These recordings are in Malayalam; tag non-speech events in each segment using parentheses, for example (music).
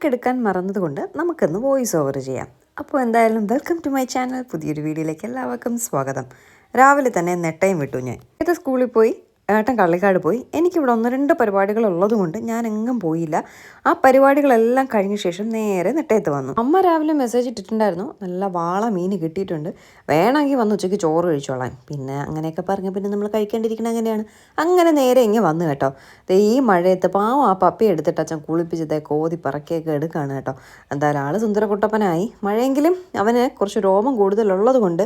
മൈക്ക് എടുക്കാൻ മറന്നതുകൊണ്ട് നമുക്കിന്ന് വോയിസ് ഓവർ ചെയ്യാം. അപ്പോൾ എന്തായാലും വെൽക്കം ടു മൈ ചാനൽ പുതിയൊരു വീഡിയോയിലേക്ക് എല്ലാവർക്കും സ്വാഗതം. രാവിലെ തന്നെ നെട്ടയും വിട്ടു ഞാൻ. ഇത് സ്കൂളിൽ പോയി? ഏട്ടൻ കള്ളിക്കാട് പോയി. എനിക്കിവിടെ ഒന്ന് രണ്ട് പരിപാടികൾ ഉള്ളതുകൊണ്ട് ഞാൻ എങ്ങും പോയില്ല. ആ പരിപാടികളെല്ലാം കഴിഞ്ഞ ശേഷം നേരെ നെട്ടയത്ത് വന്നു. അമ്മ രാവിലെ മെസ്സേജ് ഇട്ടിട്ടുണ്ടായിരുന്നു. നല്ല വാള മീൻ കിട്ടിയിട്ടുണ്ട്. വേണമെങ്കിൽ വന്ന് ഉച്ചയ്ക്ക് ചോറ് കഴിച്ചോളാൻ. പിന്നെ അങ്ങനെയൊക്കെ പറഞ്ഞ പിന്നെ നമ്മൾ കഴിക്കേണ്ടിരിക്കണം അങ്ങനെയാണ്. അങ്ങനെ നേരെ ഇങ്ങനെ വന്നു കേട്ടോ. ഈ മഴയത്ത് പാവം ആ പപ്പി എടുത്തിട്ട് അച്ഛൻ കുളിപ്പിച്ചത് കോതി പറക്കിയൊക്കെ എടുക്കുകയാണ് കേട്ടോ. എന്തായാലും ആൾ സുന്ദരക്കുട്ടപ്പനായി മഴയെങ്കിലും അവന് കുറച്ച് രോമം കൂടുതലുള്ളത് കൊണ്ട്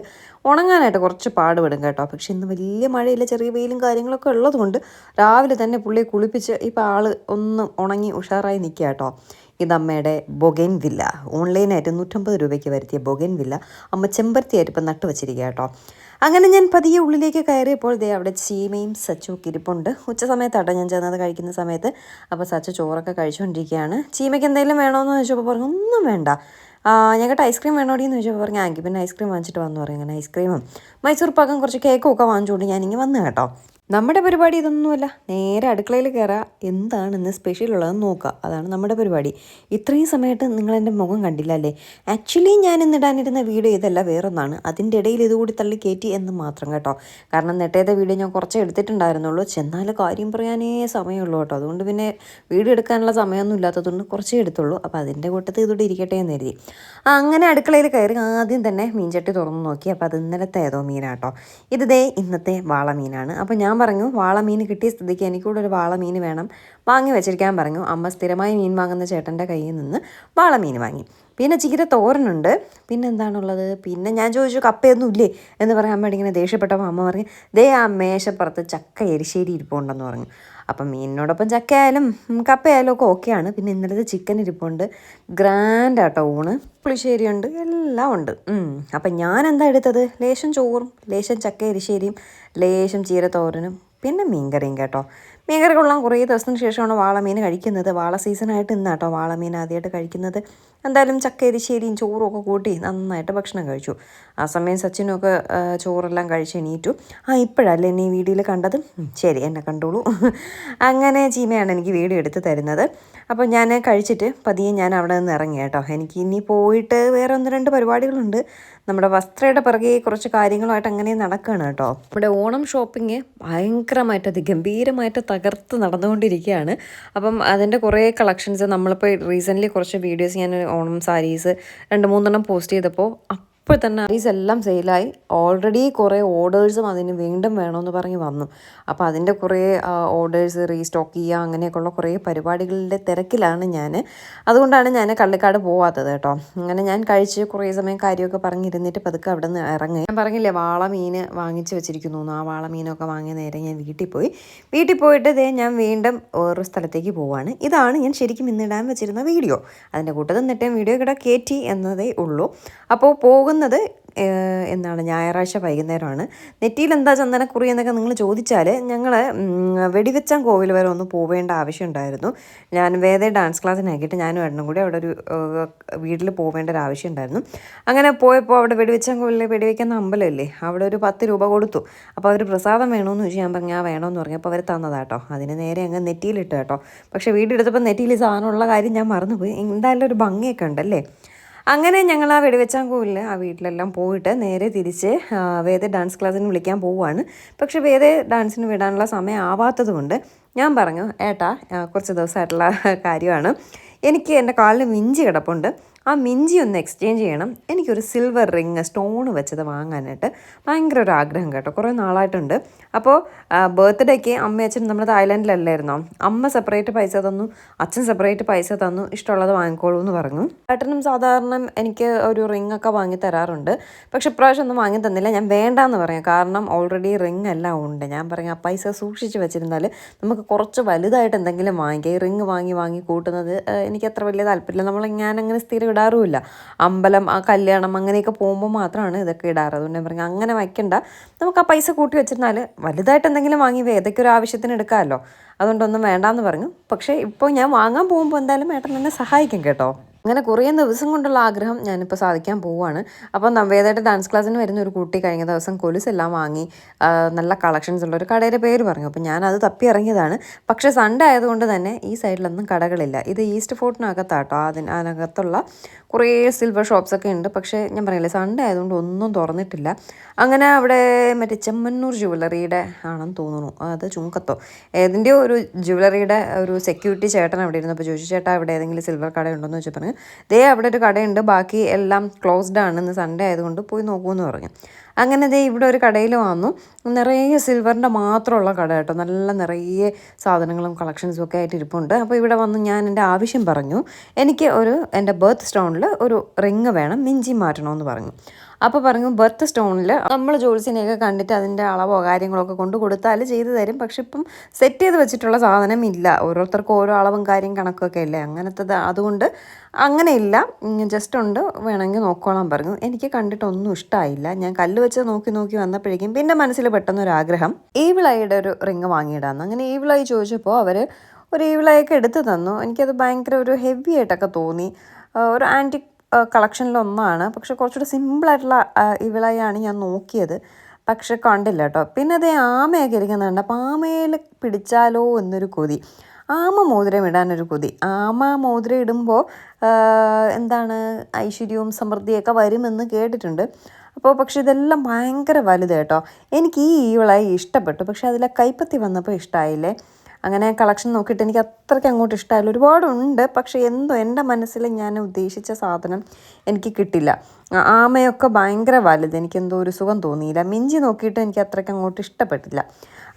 ഉണങ്ങാനായിട്ട് കുറച്ച് പാടുപെടും കേട്ടോ. പക്ഷെ ഇന്ന് വലിയ മഴയില്ല ചെറിയ വെയിലും കാര്യങ്ങളൊക്കെ ഉള്ളതുകൊണ്ട് രാവിലെ തന്നെ പുള്ളിയെ കുളിപ്പിച്ച് ഇപ്പോൾ ആൾ ഒന്ന് ഉണങ്ങി ഉഷാറായി നിൽക്കുക കേട്ടോ. ഇതമ്മയുടെ ബൊഗൻ വില്ല. ഓൺലൈനായിട്ട് നൂറ്റമ്പത് രൂപയ്ക്ക് വരുത്തിയ ബൊഗൻ വില്ല അമ്മ ചെമ്പരത്തിയായിട്ട് ഇപ്പം നട്ടു വച്ചിരിക്കുക കേട്ടോ. അങ്ങനെ ഞാൻ പതിയെ ഉള്ളിലേക്ക് കയറിയപ്പോൾ ദേ അവിടെ ചീമയും സച്ചുമൊക്കെ ഇരിപ്പുണ്ട്. ഉച്ച സമയത്താട്ടോ ഞാൻ ചെന്നത് കഴിക്കുന്ന സമയത്ത്. അപ്പോൾ സച്ചു ചോറൊക്കെ കഴിച്ചുകൊണ്ടിരിക്കുകയാണ് ചീമയ്ക്ക് എന്തെങ്കിലും വേണമെന്ന് ചോദിച്ചപ്പോൾ പറഞ്ഞു ഒന്നും വേണ്ട. ഞങ്ങൾക്ക് ഐസ്ക്രീം വേണോടി എന്ന് ചോദിച്ചപ്പോൾ പറഞ്ഞു ആങ്കി പിന്നെ ഐസ്ക്രീം വാങ്ങിച്ചിട്ട് വന്നു പറയും. അങ്ങനെ ഐസ്ക്രീമും മൈസൂർ പാകം കുറച്ച് കേക്കും ഒക്കെ വാങ്ങിച്ചുകൊണ്ട് ഞാനിങ്ങനെ വന്നു കേട്ടോ. നമ്മുടെ പരിപാടി ഇതൊന്നുമല്ല. നേരെ അടുക്കളയിൽ കയറുക എന്താണ് ഇന്ന് സ്പെഷ്യൽ ഉള്ളതെന്ന് നോക്കുക അതാണ് നമ്മുടെ പരിപാടി. ഇത്രയും സമയത്ത് നിങ്ങൾ എന്റെ മുഖം കണ്ടില്ല അല്ലേ? ആക്ച്വലി ഞാൻ ഇന്നിടാനിരുന്ന വീഡിയോ ഇതല്ല വേറൊന്നാണ്. അതിന്റെ ഇടയിൽ ഇതുകൂടി തള്ളി കയറ്റി എന്ന് മാത്രം കേട്ടോ. കാരണം നെട്ടേത വീഡിയോ ഞാൻ കുറച്ച് എടുത്തിട്ടുണ്ടായിരുന്നുള്ളൂ. ചെന്നാൽ കാര്യം പറയാനേ സമയമുള്ളൂ കേട്ടോ. അതുകൊണ്ട് പിന്നെ വീഡിയോ എടുക്കാനുള്ള സമയമൊന്നും ഇല്ലാത്തതുകൊണ്ട് കുറച്ചേ എടുത്തുള്ളൂ. അപ്പോൾ അതിന്റെ കൂട്ടത്തിൽ ഇതോടെ ഇരിക്കട്ടെ എന്ന് കരുതി. അങ്ങനെ അടുക്കളയിൽ കയറി ആദ്യം തന്നെ മീൻചട്ടി തുറന്ന് നോക്കി. അപ്പോൾ അത് ഇന്നലത്തെ ഏതോ മീനാട്ടോ ഇത് ദേ ഇന്നത്തെ വാള മീനാണ് അപ്പോൾ ഞാൻ പറഞ്ഞു. വാളമീൻ കിട്ടിയ സ്ഥിതിക്ക് എനിക്കൂടെ ഒരു വാളമീൻ വേണം. വാങ്ങി വെച്ചിരിക്കാൻ പറഞ്ഞു. അമ്മ സ്ഥിരമായി മീൻ വാങ്ങുന്ന ചേട്ടന്റെ കയ്യിൽ നിന്ന് വാളമീൻ വാങ്ങി. പിന്നെ ചീര തോരനുണ്ട്. പിന്നെ എന്താണുള്ളത്? പിന്നെ ഞാൻ ചോദിച്ചു കപ്പയൊന്നും ഇല്ലേ? എന്ന് പറഞ്ഞാൽ അമ്മയോട് ഇങ്ങനെ ദേഷ്യപ്പെട്ടപ്പോൾ അമ്മ പറഞ്ഞു ദേ ആ മേശപ്പുറത്ത് ചക്ക എരിശ്ശേരി ഇരിപ്പുണ്ടെന്ന് പറഞ്ഞു. അപ്പം മീനിനോടൊപ്പം ചക്കയായാലും കപ്പയായാലും ഒക്കെ ഓക്കെയാണ്. പിന്നെ ഇന്നലത്തെ ചിക്കൻ ഇരിപ്പുണ്ട്. ഗ്രാൻഡ് ആട്ടോ ഊണ്. പുളിശ്ശേരി ഉണ്ട് എല്ലാം ഉണ്ട്. അപ്പം ഞാൻ എന്താ എടുത്തത്? ലേശം ചോറും ലേശം ചക്ക എരിശ്ശേരിയും ലേശം ചീരത്തോരനും തോരനും പിന്നെ മീൻകറിയും കേട്ടോ. മീൻകറി കൊള്ളാൻ കുറേ ദിവസത്തിന് ശേഷമാണ് വാളമീൻ കഴിക്കുന്നത്. വാള സീസണായിട്ട് ഇന്നാട്ടോ വാളമീൻ ആദ്യമായിട്ട് കഴിക്കുന്നത്. എന്തായാലും ചക്കരിശ്ശേരിയും ചോറും ഒക്കെ കൂട്ടി നന്നായിട്ട് ഭക്ഷണം കഴിച്ചു. ആ സമയം സച്ചിനൊക്കെ ചോറെല്ലാം കഴിച്ച് എണീറ്റു. ആ ഇപ്പോഴല്ലേ എന്നെ ഈ വീഡിയോയിൽ കണ്ടത്? ശരി എന്നെ കണ്ടോളൂ. അങ്ങനെ ചീമയാണ് എനിക്ക് വീഡിയോ എടുത്ത് തരുന്നത്. അപ്പോൾ ഞാൻ കഴിച്ചിട്ട് പതിയെ ഞാൻ അവിടെ നിന്ന് ഇറങ്ങി കേട്ടോ എനിക്ക് ഇനി പോയിട്ട് വേറെ ഒന്ന് രണ്ട് പരിപാടികളുണ്ട്. നമ്മുടെ വസ്ത്രയുടെ പിറകെ കുറച്ച് കാര്യങ്ങളുമായിട്ട് അങ്ങനെ നടക്കുകയാണ് കേട്ടോ. നമ്മുടെ ഓണം ഷോപ്പിംഗ് ഭയങ്കരമായിട്ട് അതിഗംഭീരമായിട്ട് തകർത്ത് നടന്നുകൊണ്ടിരിക്കുകയാണ്. അപ്പം അതിന്റെ കുറേ കളക്ഷൻസ് നമ്മളിപ്പോൾ റീസെന്റ്ലി കുറച്ച് വീഡിയോസ് ഞാൻ ഓണം സാരീസ് രണ്ട് മൂന്നെണ്ണം പോസ്റ്റ് ചെയ്തപ്പോൾ ഇപ്പോൾ തന്നെ റൈസ് എല്ലാം സെയിലായി ഓൾറെഡി കുറേ ഓർഡേഴ്സും അതിന് വീണ്ടും വേണമെന്ന് പറഞ്ഞ് വന്നു. അപ്പോൾ അതിന്റെ കുറേ ഓർഡേഴ്സ് റീസ്റ്റോക്ക് ചെയ്യുക അങ്ങനെയൊക്കെയുള്ള കുറേ പരിപാടികളുടെ തിരക്കിലാണ് ഞാൻ അതുകൊണ്ടാണ് ഞാൻ കള്ളിക്കാട് പോവാത്തത് കേട്ടോ. അങ്ങനെ ഞാൻ കഴിച്ച് കുറേ സമയം കാര്യമൊക്കെ പറഞ്ഞിരുന്നിട്ട് പതുക്കെ അവിടെ നിന്ന് ഇറങ്ങി. ഞാൻ പറഞ്ഞില്ലേ വാള മീൻ വാങ്ങിച്ച് വെച്ചിരിക്കുന്നു. ആ വാള മീനൊക്കെ വാങ്ങിയ നേരെ ഞാൻ വീട്ടിൽ പോയി. വീട്ടിൽ പോയിട്ട് ഇതേ ഞാൻ വീണ്ടും വേറൊരു സ്ഥലത്തേക്ക് പോവാണ്. ഇതാണ് ഞാൻ ശരിക്കും ഇന്നിടാൻ വെച്ചിരുന്ന വീഡിയോ. അതിന്റെ കൂട്ടത്തിൽ നിന്നിട്ട് വീഡിയോ ഇവിടെ കയറ്റി എന്നതേ ഉള്ളൂ. അപ്പോൾ പോകുന്ന പോകുന്നത് എന്താണ് ഞായറാഴ്ച വൈകുന്നേരമാണ്. നെറ്റിയിൽ എന്താ ചന്ദനക്കുറി എന്നൊക്കെ നിങ്ങൾ ചോദിച്ചാൽ ഞങ്ങൾ വെടിവെച്ചാൻ കോവിൽ വരെ ഒന്ന് പോവേണ്ട ആവശ്യമുണ്ടായിരുന്നു. ഞാൻ വേദ ഡാൻസ് ക്ലാസ്സിനാക്കിയിട്ട് ഞാനും എണ്ണം കൂടി അവിടെ ഒരു വീട്ടിൽ പോവേണ്ട ഒരു ആവശ്യം ഉണ്ടായിരുന്നു അങ്ങനെ പോയപ്പോൾ അവിടെ വെടിവെച്ചാൻ കോവിൽ വെടിവെക്കുന്ന അമ്പലമല്ലേ അവിടെ ഒരു പത്ത് രൂപ കൊടുത്തു. അപ്പോൾ അവർ പ്രസാദം വേണമെന്ന് ചോദിച്ചു ഞാൻ പറഞ്ഞു ആ വേണമെന്ന് പറഞ്ഞപ്പോൾ അവർ തന്നതാട്ടോ. അതിന് നേരെ അങ്ങ് നെറ്റിയിലിട്ട് കേട്ടോ. പക്ഷേ വീടെടുത്തപ്പോൾ നെറ്റിയിൽ സാധനമുള്ള കാര്യം ഞാൻ മറന്നുപോയി. എന്തായാലും ഒരു ഭംഗിയൊക്കെ ഉണ്ടല്ലേ? അങ്ങനെ ഞങ്ങൾ ആ വെടിവെച്ചാൻ കോവിലിൽ ആ വീട്ടിലെല്ലാം പോയിട്ട് നേരെ തിരിച്ച് വേദ ഡാൻസ് ക്ലാസ്സിന് വിളിക്കാൻ പോവുകയാണ്. പക്ഷെ വേദ ഡാൻസിന് വിടാനുള്ള സമയം ആവാത്തതുകൊണ്ട് ഞാൻ പറഞ്ഞു ഏട്ടാ കുറച്ച് ദിവസമായിട്ടുള്ള കാര്യമാണ്. എനിക്ക് എന്റെ കാലിൽ മിഞ്ചി കിടപ്പുണ്ട്. ആ മിഞ്ചി ഒന്ന് എക്സ്ചേഞ്ച് ചെയ്യണം. എനിക്കൊരു സിൽവർ റിങ് സ്റ്റോൺ വെച്ചത് വാങ്ങാനായിട്ട് ഭയങ്കര ഒരു ആഗ്രഹം കേട്ടോ. കുറേ നാളായിട്ടുണ്ട്. അപ്പോൾ ബർത്ത്ഡേക്ക് അമ്മ അച്ഛൻ നമ്മുടെ തായ്ലാൻഡിലല്ലായിരുന്നോ അമ്മ സെപ്പറേറ്റ് പൈസ തന്നു അച്ഛൻ സെപ്പറേറ്റ് പൈസ തന്നു ഇഷ്ടമുള്ളത് വാങ്ങിക്കോളൂ എന്ന് പറഞ്ഞു. ഏട്ടനും സാധാരണ എനിക്ക് ഒരു റിങ് ഒക്കെ വാങ്ങി തരാറുണ്ട്. പക്ഷെ ഇപ്രാവശ്യം ഒന്നും വാങ്ങി തന്നില്ല. ഞാൻ വേണ്ടാന്ന് പറയാം കാരണം ഓൾറെഡി റിങ് എല്ലാം ഉണ്ട്. ഞാൻ പറയാം ആ പൈസ സൂക്ഷിച്ച് വെച്ചിരുന്നാൽ നമുക്ക് കുറച്ച് വലുതായിട്ട് എന്തെങ്കിലും വാങ്ങിക്കാം. ഈ റിങ് വാങ്ങി വാങ്ങി കൂട്ടുന്നത് എനിക്ക് അത്ര വലിയ താല്പര്യമില്ല. നമ്മൾ ഞാൻ അങ്ങനെ സ്ഥിരം ഇടാറുമില്ല. അമ്പലം ആ കല്യാണം അങ്ങനെയൊക്കെ പോകുമ്പോൾ മാത്രമാണ് ഇതൊക്കെ ഇടാറ്. അതുകൊണ്ട് ഞാൻ പറഞ്ഞു അങ്ങനെ വയ്ക്കണ്ട. നമുക്ക് ആ പൈസ കൂട്ടി വെച്ചിരുന്നാൽ വലുതായിട്ട് എന്തെങ്കിലും വാങ്ങി ഏതൊക്കെ ഒരു ആവശ്യത്തിന് എടുക്കാമല്ലോ. അതുകൊണ്ടൊന്നും വേണ്ടാന്ന് പറഞ്ഞു. പക്ഷേ ഇപ്പോൾ ഞാൻ വാങ്ങാൻ പോകുമ്പോൾ എന്തായാലും ഏട്ടൻ എന്നെ സഹായിക്കും കേട്ടോ. അങ്ങനെ കുറേ ദിവസം കൊണ്ടുള്ള ആഗ്രഹം ഞാനിപ്പോൾ സാധിക്കാൻ പോവുകയാണ് അപ്പോൾ നവേദയുടെ ഡാൻസ് ക്ലാസ്സിന് വരുന്ന ഒരു കുട്ടി കഴിഞ്ഞ ദിവസം കൊലുസ് എല്ലാം വാങ്ങി നല്ല കളക്ഷൻസ് ഉള്ള ഒരു കടയുടെ പേര് പറഞ്ഞു. അപ്പോൾ ഞാൻ അത് തപ്പി ഇറങ്ങിയതാണ്. പക്ഷേ സൺഡേ ആയതുകൊണ്ട് തന്നെ ഈ സൈഡിലൊന്നും കടകളില്ല. ഇത് ഈസ്റ്റ് ഫോർട്ടിനകത്താട്ടോ അതിന് അതിനകത്തുള്ള കുറേ സിൽവർ ഷോപ്സൊക്കെ ഉണ്ട്. പക്ഷേ ഞാൻ പറയില്ലേ സൺഡേ ആയതുകൊണ്ട് ഒന്നും തുറന്നിട്ടില്ല. അങ്ങനെ അവിടെ മറ്റേ ചെമ്മന്നൂർ ജുവലറിയുടെ ആണെന്ന് തോന്നുന്നു. അത് ചുങ്കത്തോ. ഏതിന്റെയോ ഒരു ജുവലറിയുടെ ഒരു സെക്യൂരിറ്റി ചേട്ടൻ അവിടെ ഇരുന്നപ്പോൾ ചോദിച്ചു ചേട്ടാ അവിടെ ഏതെങ്കിലും സിൽവർ കട ഉണ്ടോയെന്ന് ചോദിച്ചാൽ പറഞ്ഞു ദേ അവിടെ ഒരു കടയുണ്ട് ബാക്കി എല്ലാം ക്ലോസ്ഡ് ആണ്. ഇന്ന് സൺഡേ ആയതുകൊണ്ട് പോയി നോക്കുമെന്ന് പറഞ്ഞു. അങ്ങനെ ദേ ഇവിടെ ഒരു കടയിൽ വന്നു. നിറയെ സിൽവറിന്റെ മാത്രമുള്ള കട കേട്ടോ. നല്ല നിറയെ സാധനങ്ങളും കളക്ഷൻസും ഒക്കെ ആയിട്ട് ഇരിപ്പുണ്ട്. അപ്പോൾ ഇവിടെ വന്ന് ഞാൻ എന്റെ ആവശ്യം പറഞ്ഞു. എനിക്ക് ഒരു എന്റെ ബർത്ത് സ്റ്റോണിൽ ഒരു റിങ് വേണം മിഞ്ചി മാറ്റണമെന്ന് പറഞ്ഞു. അപ്പോൾ പറഞ്ഞു ബർത്ത് സ്റ്റോണിൽ നമ്മൾ ജോൽസിനെയൊക്കെ കണ്ടിട്ട് അതിന്റെ അളവോ കാര്യങ്ങളൊക്കെ കൊണ്ട് കൊടുത്താൽ ചെയ്തു തരും. പക്ഷെ ഇപ്പം സെറ്റ് ചെയ്ത് വെച്ചിട്ടുള്ള സാധനം ഇല്ല. ഓരോരുത്തർക്കും ഓരോ അളവും കാര്യം കണക്കൊക്കെ അല്ലേ? അങ്ങനത്തെ അതുകൊണ്ട് അങ്ങനെ ഇല്ല ജസ്റ്റ് ഉണ്ട്. വേണമെങ്കിൽ നോക്കോളാൻ പറഞ്ഞു. എനിക്ക് കണ്ടിട്ടൊന്നും ഇഷ്ടമായില്ല ഞാൻ കല്ല് വെച്ച് നോക്കി നോക്കി വന്നപ്പോഴേക്കും പിന്നെ മനസ്സിൽ പെട്ടെന്ന് ഒരു ആഗ്രഹം ഈവിളായിയുടെ ഒരു റിങ് വാങ്ങിയിടാന്ന്. അങ്ങനെ ഈവിളായി ചോദിച്ചപ്പോൾ അവർ ഒരു ഈവിളായൊക്കെ എടുത്തു തന്നു. എനിക്കത് ഭയങ്കര ഒരു ഹെവി ആയിട്ടൊക്കെ തോന്നി. ഒരു ആന്റിക് കളക്ഷനിലൊന്നാണ്. പക്ഷെ കുറച്ചുകൂടെ സിമ്പിളായിട്ടുള്ള ഇവിളയാണ് ഞാൻ നോക്കിയത്. പക്ഷെ കണ്ടില്ല കേട്ടോ. പിന്നെ അതേ ആമയൊക്കെ ഇരിക്കുന്നുണ്ട് അപ്പോൾ ആമയിൽ പിടിച്ചാലോ എന്നൊരു കൊതി. ആമ മോതിരം ഇടാനൊരു കൊതി. ആമ മോതിരം ഇടുമ്പോൾ എന്താണ് ഐശ്വര്യവും സമൃദ്ധിയൊക്കെ വരുമെന്ന് കേട്ടിട്ടുണ്ട്. അപ്പോൾ പക്ഷെ ഇതെല്ലാം ഭയങ്കര വലുത് കേട്ടോ. എനിക്ക് ഈ ഈവളായി ഇഷ്ടപ്പെട്ടു. പക്ഷെ അതിലെ കൈപ്പത്തി വന്നപ്പോൾ ഇഷ്ടമായില്ലേ അങ്ങനെ കളക്ഷൻ നോക്കിയിട്ട് എനിക്ക് അത്രയ്ക്ക് അങ്ങോട്ട് ഇഷ്ടമായില്ല. ഒരുപാടുണ്ട് പക്ഷേ എന്തോ എന്റെ മനസ്സിൽ ഞാൻ ഉദ്ദേശിച്ച സാധനം എനിക്ക് കിട്ടില്ല. ആമയൊക്കെ ഭയങ്കര വലുത്. എനിക്കെന്തോ ഒരു സുഖം തോന്നിയില്ല. മിഞ്ചി നോക്കിയിട്ട് എനിക്ക് അത്രയ്ക്ക് അങ്ങോട്ട് ഇഷ്ടപ്പെട്ടില്ല.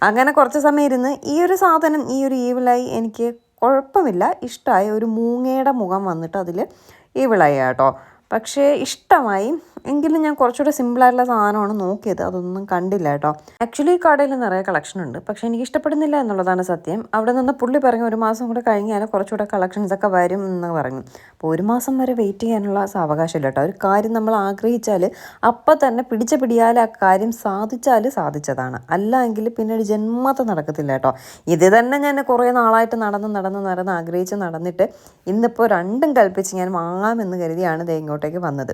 അങ്ങനെ കുറച്ച് സമയം ഇരുന്ന് ഈ ഒരു സാധനം ഈ ഒരു ഈവിളായി എനിക്ക് കുഴപ്പമില്ല. ഇഷ്ടമായി ഒരു മൂങ്ങയുടെ മുഖം വന്നിട്ട് അതിൽ ഈവിളായി കേട്ടോ പക്ഷേ ഇഷ്ടമായി. എങ്കിലും ഞാൻ കുറച്ചുകൂടെ സിമ്പിളായിട്ടുള്ള സാധനമാണ് നോക്കിയത്. അതൊന്നും കണ്ടില്ല കേട്ടോ. ആക്ച്വലി കടയിൽ നിറയെ കളക്ഷൻ ഉണ്ട്. പക്ഷേ എനിക്ക് ഇഷ്ടപ്പെടുന്നില്ല എന്നുള്ളതാണ് സത്യം. അവിടെ നിന്ന് പുള്ളി പറഞ്ഞു ഒരു മാസം കൂടെ കഴിഞ്ഞാൽ കുറച്ചുകൂടെ കളക്ഷൻസ് ഒക്കെ വരും എന്ന് പറഞ്ഞു. അപ്പോൾ ഒരു മാസം വരെ വെയിറ്റ് ചെയ്യാനുള്ള അവകാശമില്ല കേട്ടോ. ഒരു കാര്യം നമ്മൾ ആഗ്രഹിച്ചാൽ അപ്പം തന്നെ പിടിച്ച പിടിയാൽ ആ കാര്യം സാധിച്ചാൽ സാധിച്ചതാണ്. അല്ല എങ്കിൽ ഒരു ജന്മത്തെ നടക്കത്തില്ല കേട്ടോ. ഇത് തന്നെ ഞാൻ കുറേ നാളായിട്ട് നടന്ന് നടന്ന് നടന്ന് ആഗ്രഹിച്ച് നടന്നിട്ട് ഇന്നിപ്പോൾ രണ്ടും കൽപ്പിച്ച് ഞാൻ വാങ്ങാമെന്ന് കരുതിയാണ് ദേ ഇങ്ങോട്ടേക്ക് വന്നത്.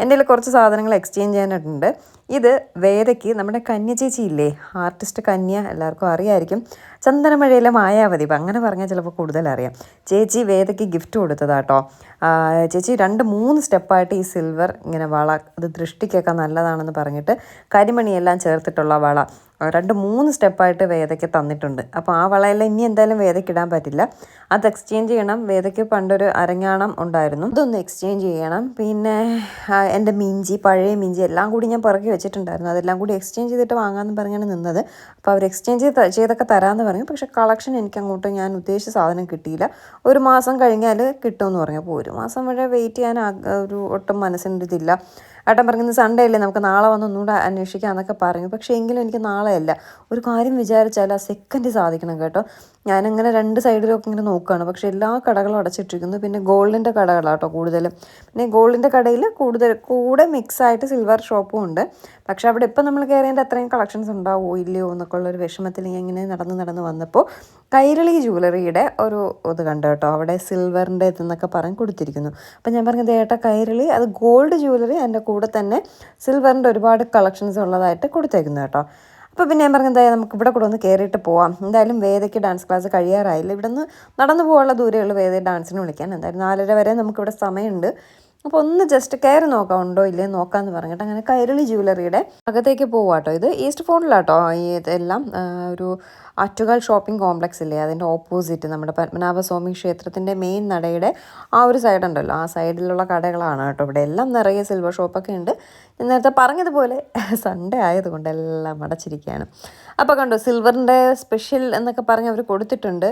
എന്റെ കയ്യിൽ കുറച്ച് സാധനങ്ങൾ എക്സ്ചേഞ്ച് ചെയ്യാനായിട്ടുണ്ട്. ഇത് വേദയ്ക്ക് നമ്മുടെ കന്യ ചേച്ചി ഇല്ലേ? ആർട്ടിസ്റ്റ് കന്യ എല്ലാവർക്കും അറിയായിരിക്കും. ചന്ദനമഴയിലെ മായാവതി. അങ്ങനെ പറഞ്ഞാൽ ചിലപ്പോൾ കൂടുതൽ അറിയാം. ചേച്ചി വേദയ്ക്ക് ഗിഫ്റ്റ് കൊടുത്തതാട്ടോ. ചേച്ചി രണ്ട് മൂന്ന് സ്റ്റെപ്പായിട്ട് ഈ സിൽവർ ഇങ്ങനെ വള അത് ദൃഷ്ടിക്കൊക്കെ നല്ലതാണെന്ന് പറഞ്ഞിട്ട് കരിമണിയെല്ലാം ചേർത്തിട്ടുള്ള വള. രണ്ട് മൂന്ന് സ്റ്റെപ്പായിട്ട് വേദയ്ക്ക് തന്നിട്ടുണ്ട്. അപ്പോൾ ആ വളയെല്ലാം ഇനി എന്തായാലും വേദയ്ക്ക് ഇടാൻ പറ്റില്ല. അത് എക്സ്ചേഞ്ച് ചെയ്യണം. വേദയ്ക്ക് പണ്ടൊരു അരങ്ങാണം ഉണ്ടായിരുന്നു. അതൊന്ന് എക്സ്ചേഞ്ച് ചെയ്യണം. പിന്നെ എന്റെ മിഞ്ചി പഴയ മിഞ്ചി എല്ലാം കൂടി ഞാൻ പിറകെ വെച്ചിട്ടുണ്ടായിരുന്നു. അതെല്ലാം കൂടി എക്സ്ചേഞ്ച് ചെയ്തിട്ട് വാങ്ങാമെന്ന് പറഞ്ഞാണ് നിന്നത്. അപ്പോൾ അവർ എക്സ്ചേഞ്ച് ചെയ്ത് ചെയ്തൊക്കെ തരാമെന്ന് പറഞ്ഞു. പക്ഷേ കളക്ഷൻ എനിക്ക് അങ്ങോട്ട് ഞാൻ ഉദ്ദേശിച്ച സാധനം കിട്ടിയില്ല. ഒരു മാസം കഴിഞ്ഞാൽ കിട്ടുമെന്ന് പറഞ്ഞു. അപ്പോൾ ഒരു മാസം വരെ വെയിറ്റ് ചെയ്യാൻ ഒരു ഒട്ടും മനസ്സിന്റെ ഇതില്ല. ഏട്ടൻ പറയുന്നത് സൺഡേ അല്ലേ നമുക്ക് നാളെ വന്ന് ഒന്നുകൂടെ അന്വേഷിക്കാം എന്നൊക്കെ പറഞ്ഞു. പക്ഷേ എങ്കിലും എനിക്ക് നാളെയല്ല. ഒരു കാര്യം വിചാരിച്ചാൽ ആ സെക്കൻഡ് സാധിക്കണം കേട്ടോ. ഞാനങ്ങനെ രണ്ട് സൈഡിലൊക്കെ ഇങ്ങനെ നോക്കുകയാണ് പക്ഷേ എല്ലാ കടകളും അടച്ചിട്ടിരിക്കുന്നു. പിന്നെ ഗോൾഡിന്റെ കടകളാണ് കേട്ടോ കൂടുതലും. പിന്നെ ഗോൾഡിന്റെ കടയിൽ കൂടുതൽ കൂടെ മിക്സായിട്ട് സിൽവർ ഷോപ്പും ഉണ്ട്. പക്ഷേ അവിടെ ഇപ്പം നമ്മൾ കയറിയതിന്റെ അത്രയും കളക്ഷൻസ് ഉണ്ടാവുമോ ഇല്ലയോ എന്നൊക്കെ ഉള്ളൊരു വിഷമത്തിൽ ഇങ്ങനെ നടന്ന് നടന്ന് വന്നപ്പോൾ കൈരളി ജുവലറിയുടെ ഒരു ഇത് കണ്ടു കേട്ടോ. അവിടെ സിൽവറിന്റെ ഇതെന്നൊക്കെ പറഞ്ഞ് കൊടുത്തിരിക്കുന്നു. അപ്പം ഞാൻ പറഞ്ഞത് ഏട്ട കൈരളി അത് ഗോൾഡ് ജുവലറി അതിന്റെ കൂടെ തന്നെ സിൽവറിന്റെ ഒരുപാട് കളക്ഷൻസ് ഉള്ളതായിട്ട് കൊടുത്തേക്കുന്നു കേട്ടോ. അപ്പോൾ പിന്നെ ഞാൻ പറഞ്ഞത് എന്തായാലും നമുക്ക് ഇവിടെ കൂടെ ഒന്ന് കയറിയിട്ട് പോവാം. എന്തായാലും വേദയ്ക്ക് ഡാൻസ് ക്ലാസ് കഴിയാറായില്ല. ഇവിടെ നിന്ന് നടന്നു പോകാനുള്ള ദൂരമുള്ള വേദയെ ഡാൻസിന് വിളിക്കാൻ. എന്തായാലും നാലര വരെ നമുക്കിവിടെ സമയമുണ്ട്. അപ്പോൾ ഒന്ന് ജസ്റ്റ് കയറി നോക്കാം ഉണ്ടോ ഇല്ലേ നോക്കാമെന്ന് പറഞ്ഞിട്ട് അങ്ങനെ കൈരളി ജുവലറിയുടെ അകത്തേക്ക് പോവാട്ടോ. ഇത് ഈസ്റ്റ് ഫോണിലാട്ടോ. ഈ ഇതെല്ലാം ഒരു ആറ്റുകാൽ ഷോപ്പിംഗ് കോംപ്ലക്സ് ഇല്ലേ? അതിന്റെ ഓപ്പോസിറ്റ് നമ്മുടെ പത്മനാഭസ്വാമി ക്ഷേത്രത്തിന്റെ മെയിൻ നടയുടെ ആ ഒരു സൈഡ് ഉണ്ടല്ലോ. ആ സൈഡിലുള്ള കടകളാണ് കേട്ടോ ഇവിടെ. എല്ലാം നിറയെ സിൽവർ ഷോപ്പൊക്കെ ഉണ്ട്. ഞാൻ നേരത്തെ പറഞ്ഞതുപോലെ സൺഡേ ആയതുകൊണ്ട് എല്ലാം അടച്ചിരിക്കുകയാണ്. അപ്പോൾ കണ്ടോ സിൽവറിന്റെ സ്പെഷ്യൽ എന്നൊക്കെ പറഞ്ഞ് അവർ കൊടുത്തിട്ടുണ്ട്.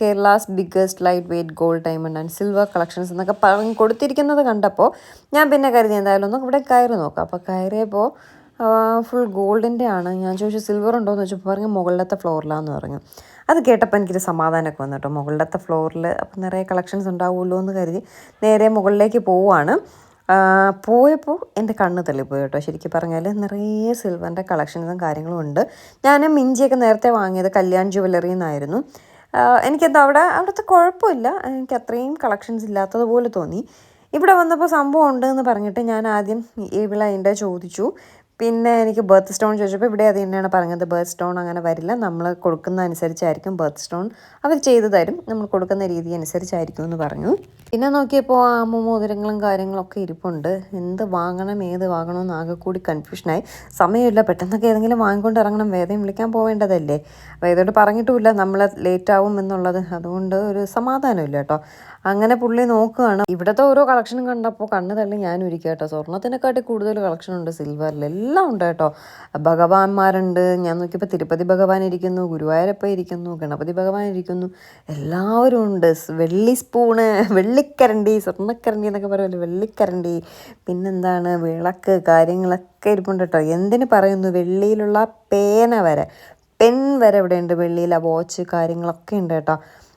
Kerala's biggest lightweight gold diamond and silver collections എന്നൊക്കെ പറഞ്ഞ് കൊടുത്തിരിക്കുന്നത് കണ്ടപ്പോൾ ഞാൻ പിന്നെ കരുതി എന്തായാലും ഒന്ന് ഇവിടെ കയറി നോക്കാം. അപ്പോൾ കയറിയപ്പോൾ ഫുൾ ഗോൾഡിന്റെ ആണ്. ഞാൻ ചോദിച്ചു സിൽവർ ഉണ്ടോ? എന്ന് ചോദിച്ചപ്പോൾ പറഞ്ഞു മുകളിലത്തെ ഫ്ലോറിലാന്ന് പറഞ്ഞു. അത് കേട്ടപ്പോൾ എനിക്കൊരു സമാധാനമൊക്കെ വന്നു മുകളിലത്തെ ഫ്ലോറിൽ അപ്പം നിറയെ കളക്ഷൻസ് ഉണ്ടാവുമല്ലോ എന്ന് കരുതി നേരെ മുകളിലേക്ക് പോവുകയാണ്. പോയപ്പോൾ എന്റെ കണ്ണ് തള്ളിപ്പോയി കേട്ടോ. ശരിക്കും പറഞ്ഞാൽ നിറയെ സിൽവറിന്റെ കളക്ഷൻസും കാര്യങ്ങളും ഉണ്ട്. ഞാൻ മിഞ്ചിയൊക്കെ നേരത്തെ വാങ്ങിയത് കല്യാൺ ജുവലറിയിൽ നിന്നായിരുന്നു എനിക്കെന്താ അവിടെ അവിടുത്തെ കുഴപ്പമില്ല. എനിക്ക് അത്രയും കളക്ഷൻസ് ഇല്ലാത്തതുപോലെ തോന്നി. ഇവിടെ വന്നപ്പോൾ സംഭവം ഉണ്ട് എന്ന് പറഞ്ഞിട്ട് ഞാൻ ആദ്യം ഇവിളതിന്റെ ചോദിച്ചു. പിന്നെ എനിക്ക് ബർത്ത് സ്റ്റോൺ ചോദിച്ചപ്പോൾ ഇവിടെ അത് തന്നെയാണ് പറഞ്ഞത്. ബർത്ത് സ്റ്റോൺ അങ്ങനെ വരില്ല. നമ്മൾ കൊടുക്കുന്ന അനുസരിച്ചായിരിക്കും ബർത്ത് സ്റ്റോൺ അവർ ചെയ്തു തരും. നമ്മൾ കൊടുക്കുന്ന രീതി അനുസരിച്ചായിരിക്കും എന്ന് പറഞ്ഞു. പിന്നെ നോക്കിയപ്പോൾ ആമ മോതിരങ്ങളും കാര്യങ്ങളൊക്കെ ഇരിപ്പുണ്ട്. എന്ത് വാങ്ങണം ഏത് വാങ്ങണമെന്ന് ആകെ കൂടി കൺഫ്യൂഷനായി സമയമില്ല. പെട്ടെന്നൊക്കെ ഏതെങ്കിലും വാങ്ങിക്കൊണ്ട് ഇറങ്ങണം. വേദം വിളിക്കാൻ പോവേണ്ടതല്ലേ? വേദയോട് പറഞ്ഞിട്ടുമില്ല. നമ്മൾ ലേറ്റ് ആവും എന്നുള്ളത്. അതുകൊണ്ട് ഒരു സമാധാനമില്ല കേട്ടോ. അങ്ങനെ പുള്ളി നോക്കുകയാണ്. ഇവിടുത്തെ ഓരോ കളക്ഷനും കണ്ടപ്പോൾ കണ്ണ് തള്ളി ഞാൻ ഇരിക്കുക കേട്ടോ. സ്വർണത്തിനെക്കാട്ടി കൂടുതൽ കളക്ഷൻ ഉണ്ട്. സിൽവറിൽ എല്ലാം ഉണ്ട് കേട്ടോ. ഭഗവാന്മാരുണ്ട്. ഞാൻ നോക്കിയപ്പോൾ തിരുപ്പതി ഭഗവാൻ ഇരിക്കുന്നു ഗുരുവായൂരപ്പ ഇരിക്കുന്നു ഗണപതി ഭഗവാൻ ഇരിക്കുന്നു. എല്ലാവരും ഉണ്ട്. വെള്ളി സ്പൂണ് വെള്ളിക്കരണ്ടി സ്വർണക്കരണ്ടി എന്നൊക്കെ പറയുമല്ലോ വെള്ളിക്കരണ്ടി. പിന്നെന്താണ്? വിളക്ക് കാര്യങ്ങളൊക്കെ ഇരിപ്പുണ്ട് കേട്ടോ. എന്തിന് പറയുന്നു? വെള്ളിയിലുള്ള പേന വരെ. പെൻ വരെ ഇവിടെ ഉണ്ട് ആ വാച്ച് കാര്യങ്ങളൊക്കെ ഉണ്ട് കേട്ടോ.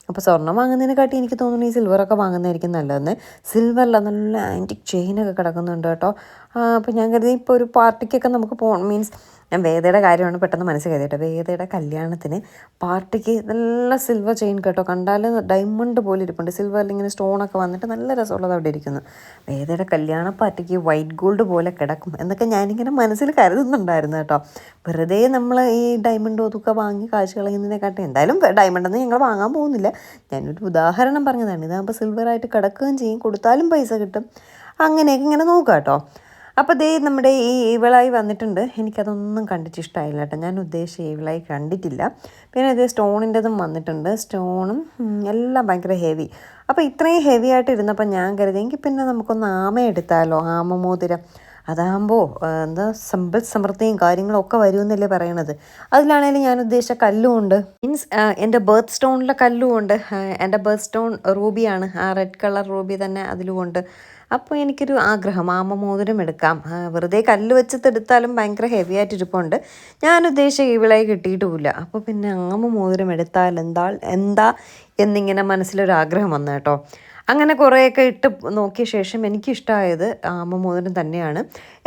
അപ്പോൾ സ്വർണം വാങ്ങുന്നതിനെക്കാട്ടി എനിക്ക് തോന്നുന്നു ഈ സിൽവറൊക്കെ വാങ്ങുന്നതായിരിക്കും നല്ലതെന്ന്. സിൽവറിൽ നല്ല ആന്റിക് ചെയിനൊക്കെ കിടക്കുന്നുണ്ട് കേട്ടോ. അപ്പോൾ ഞാൻ കരുതി ഇപ്പോൾ ഒരു പാർട്ടിക്കൊക്കെ നമുക്ക് പോകണം മീൻസ് ഞാൻ വേദയുടെ കാര്യമാണ് പെട്ടെന്ന് മനസ്സിൽ കരുതിയിട്ട് വേദയുടെ കല്യാണത്തിന് പാർട്ടിക്ക് നല്ല സിൽവർ ചെയിൻ കേട്ടോ. കണ്ടാൽ ഡയമണ്ട് പോലെ ഇരിപ്പുണ്ട്. സിൽവറിൽ ഇങ്ങനെ സ്റ്റോണൊക്കെ വന്നിട്ട് നല്ല രസമുള്ളത് അവിടെ ഇരിക്കുന്നു. വേദയുടെ കല്യാണ പാർട്ടിക്ക് വൈറ്റ് ഗോൾഡ് പോലെ കിടക്കും എന്നൊക്കെ ഞാനിങ്ങനെ മനസ്സിൽ കരുതുന്നുണ്ടായിരുന്നു കേട്ടോ. വെറുതെ നമ്മൾ ഈ ഡയമണ്ട് ഒതുക്കെ വാങ്ങി കാശ് കളയുന്നതിനെക്കാട്ടും എന്തായാലും ഡയമണ്ടൊന്നും ഞങ്ങൾ വാങ്ങാൻ പോകുന്നില്ല. ഞാനൊരു ഉദാഹരണം പറഞ്ഞതാണ്. ഇതാകുമ്പോൾ സിൽവറായിട്ട് കിടക്കുകയും ചെയ്യും. കൊടുത്താലും പൈസ കിട്ടും. അങ്ങനെയൊക്കെ ഇങ്ങനെ നോക്കാം കേട്ടോ. അപ്പോൾ ദേ നമ്മുടെ ഈ ഈവിളായി വന്നിട്ടുണ്ട്. എനിക്കതൊന്നും കണ്ടിട്ട് ഇഷ്ടമായില്ല കേട്ടോ. ഞാൻ ഉദ്ദേശിച്ച ഈവിളായി കണ്ടിട്ടില്ല. പിന്നെ ഇത് സ്റ്റോണിന്റെതും വന്നിട്ടുണ്ട്. സ്റ്റോണും എല്ലാം ഭയങ്കര ഹെവി. അപ്പോൾ ഇത്രയും ഹെവി ആയിട്ട് ഇരുന്നപ്പോൾ ഞാൻ കരുതി എങ്കിൽ പിന്നെ നമുക്കൊന്ന് ആമ എടുത്താലോ? ആമ മോതിരം. അതാകുമ്പോൾ എന്താ സമ്പൽ സമൃദ്ധിയും കാര്യങ്ങളും ഒക്കെ വരുമെന്നല്ലേ പറയണത്. അതിലാണെങ്കിലും ഞാൻ ഉദ്ദേശിച്ച കല്ലും ഉണ്ട്. മീൻസ് എന്റെ ബർത്ത് സ്റ്റോണിലെ കല്ലും ഉണ്ട്. എന്റെ ബർത്ത് സ്റ്റോൺ റൂബിയാണ്. ആ റെഡ് കളർ റൂബി തന്നെ അതിലും ഉണ്ട്. അപ്പോൾ എനിക്കൊരു ആഗ്രഹം ആമ മോതിരം എടുക്കാം വെറുതെ കല്ല് വെച്ചിട്ട് എടുത്താലും ഭയങ്കര ഹെവി ആയിട്ട് ഇരിപ്പുണ്ട്. ഞാൻ ഉദ്ദേശിച്ച ഈവിളായി കിട്ടിയിട്ടുമില്ല. അപ്പോൾ പിന്നെ ആമ മോതിരം എടുത്താൽ എന്താ എന്താ എന്നിങ്ങനെ മനസ്സിലൊരു ആഗ്രഹം വന്നു കേട്ടോ അങ്ങനെ കുറേയൊക്കെ ഇട്ട് നോക്കിയ ശേഷം എനിക്കിഷ്ടമായത് ആമ മോതിരം തന്നെയാണ്.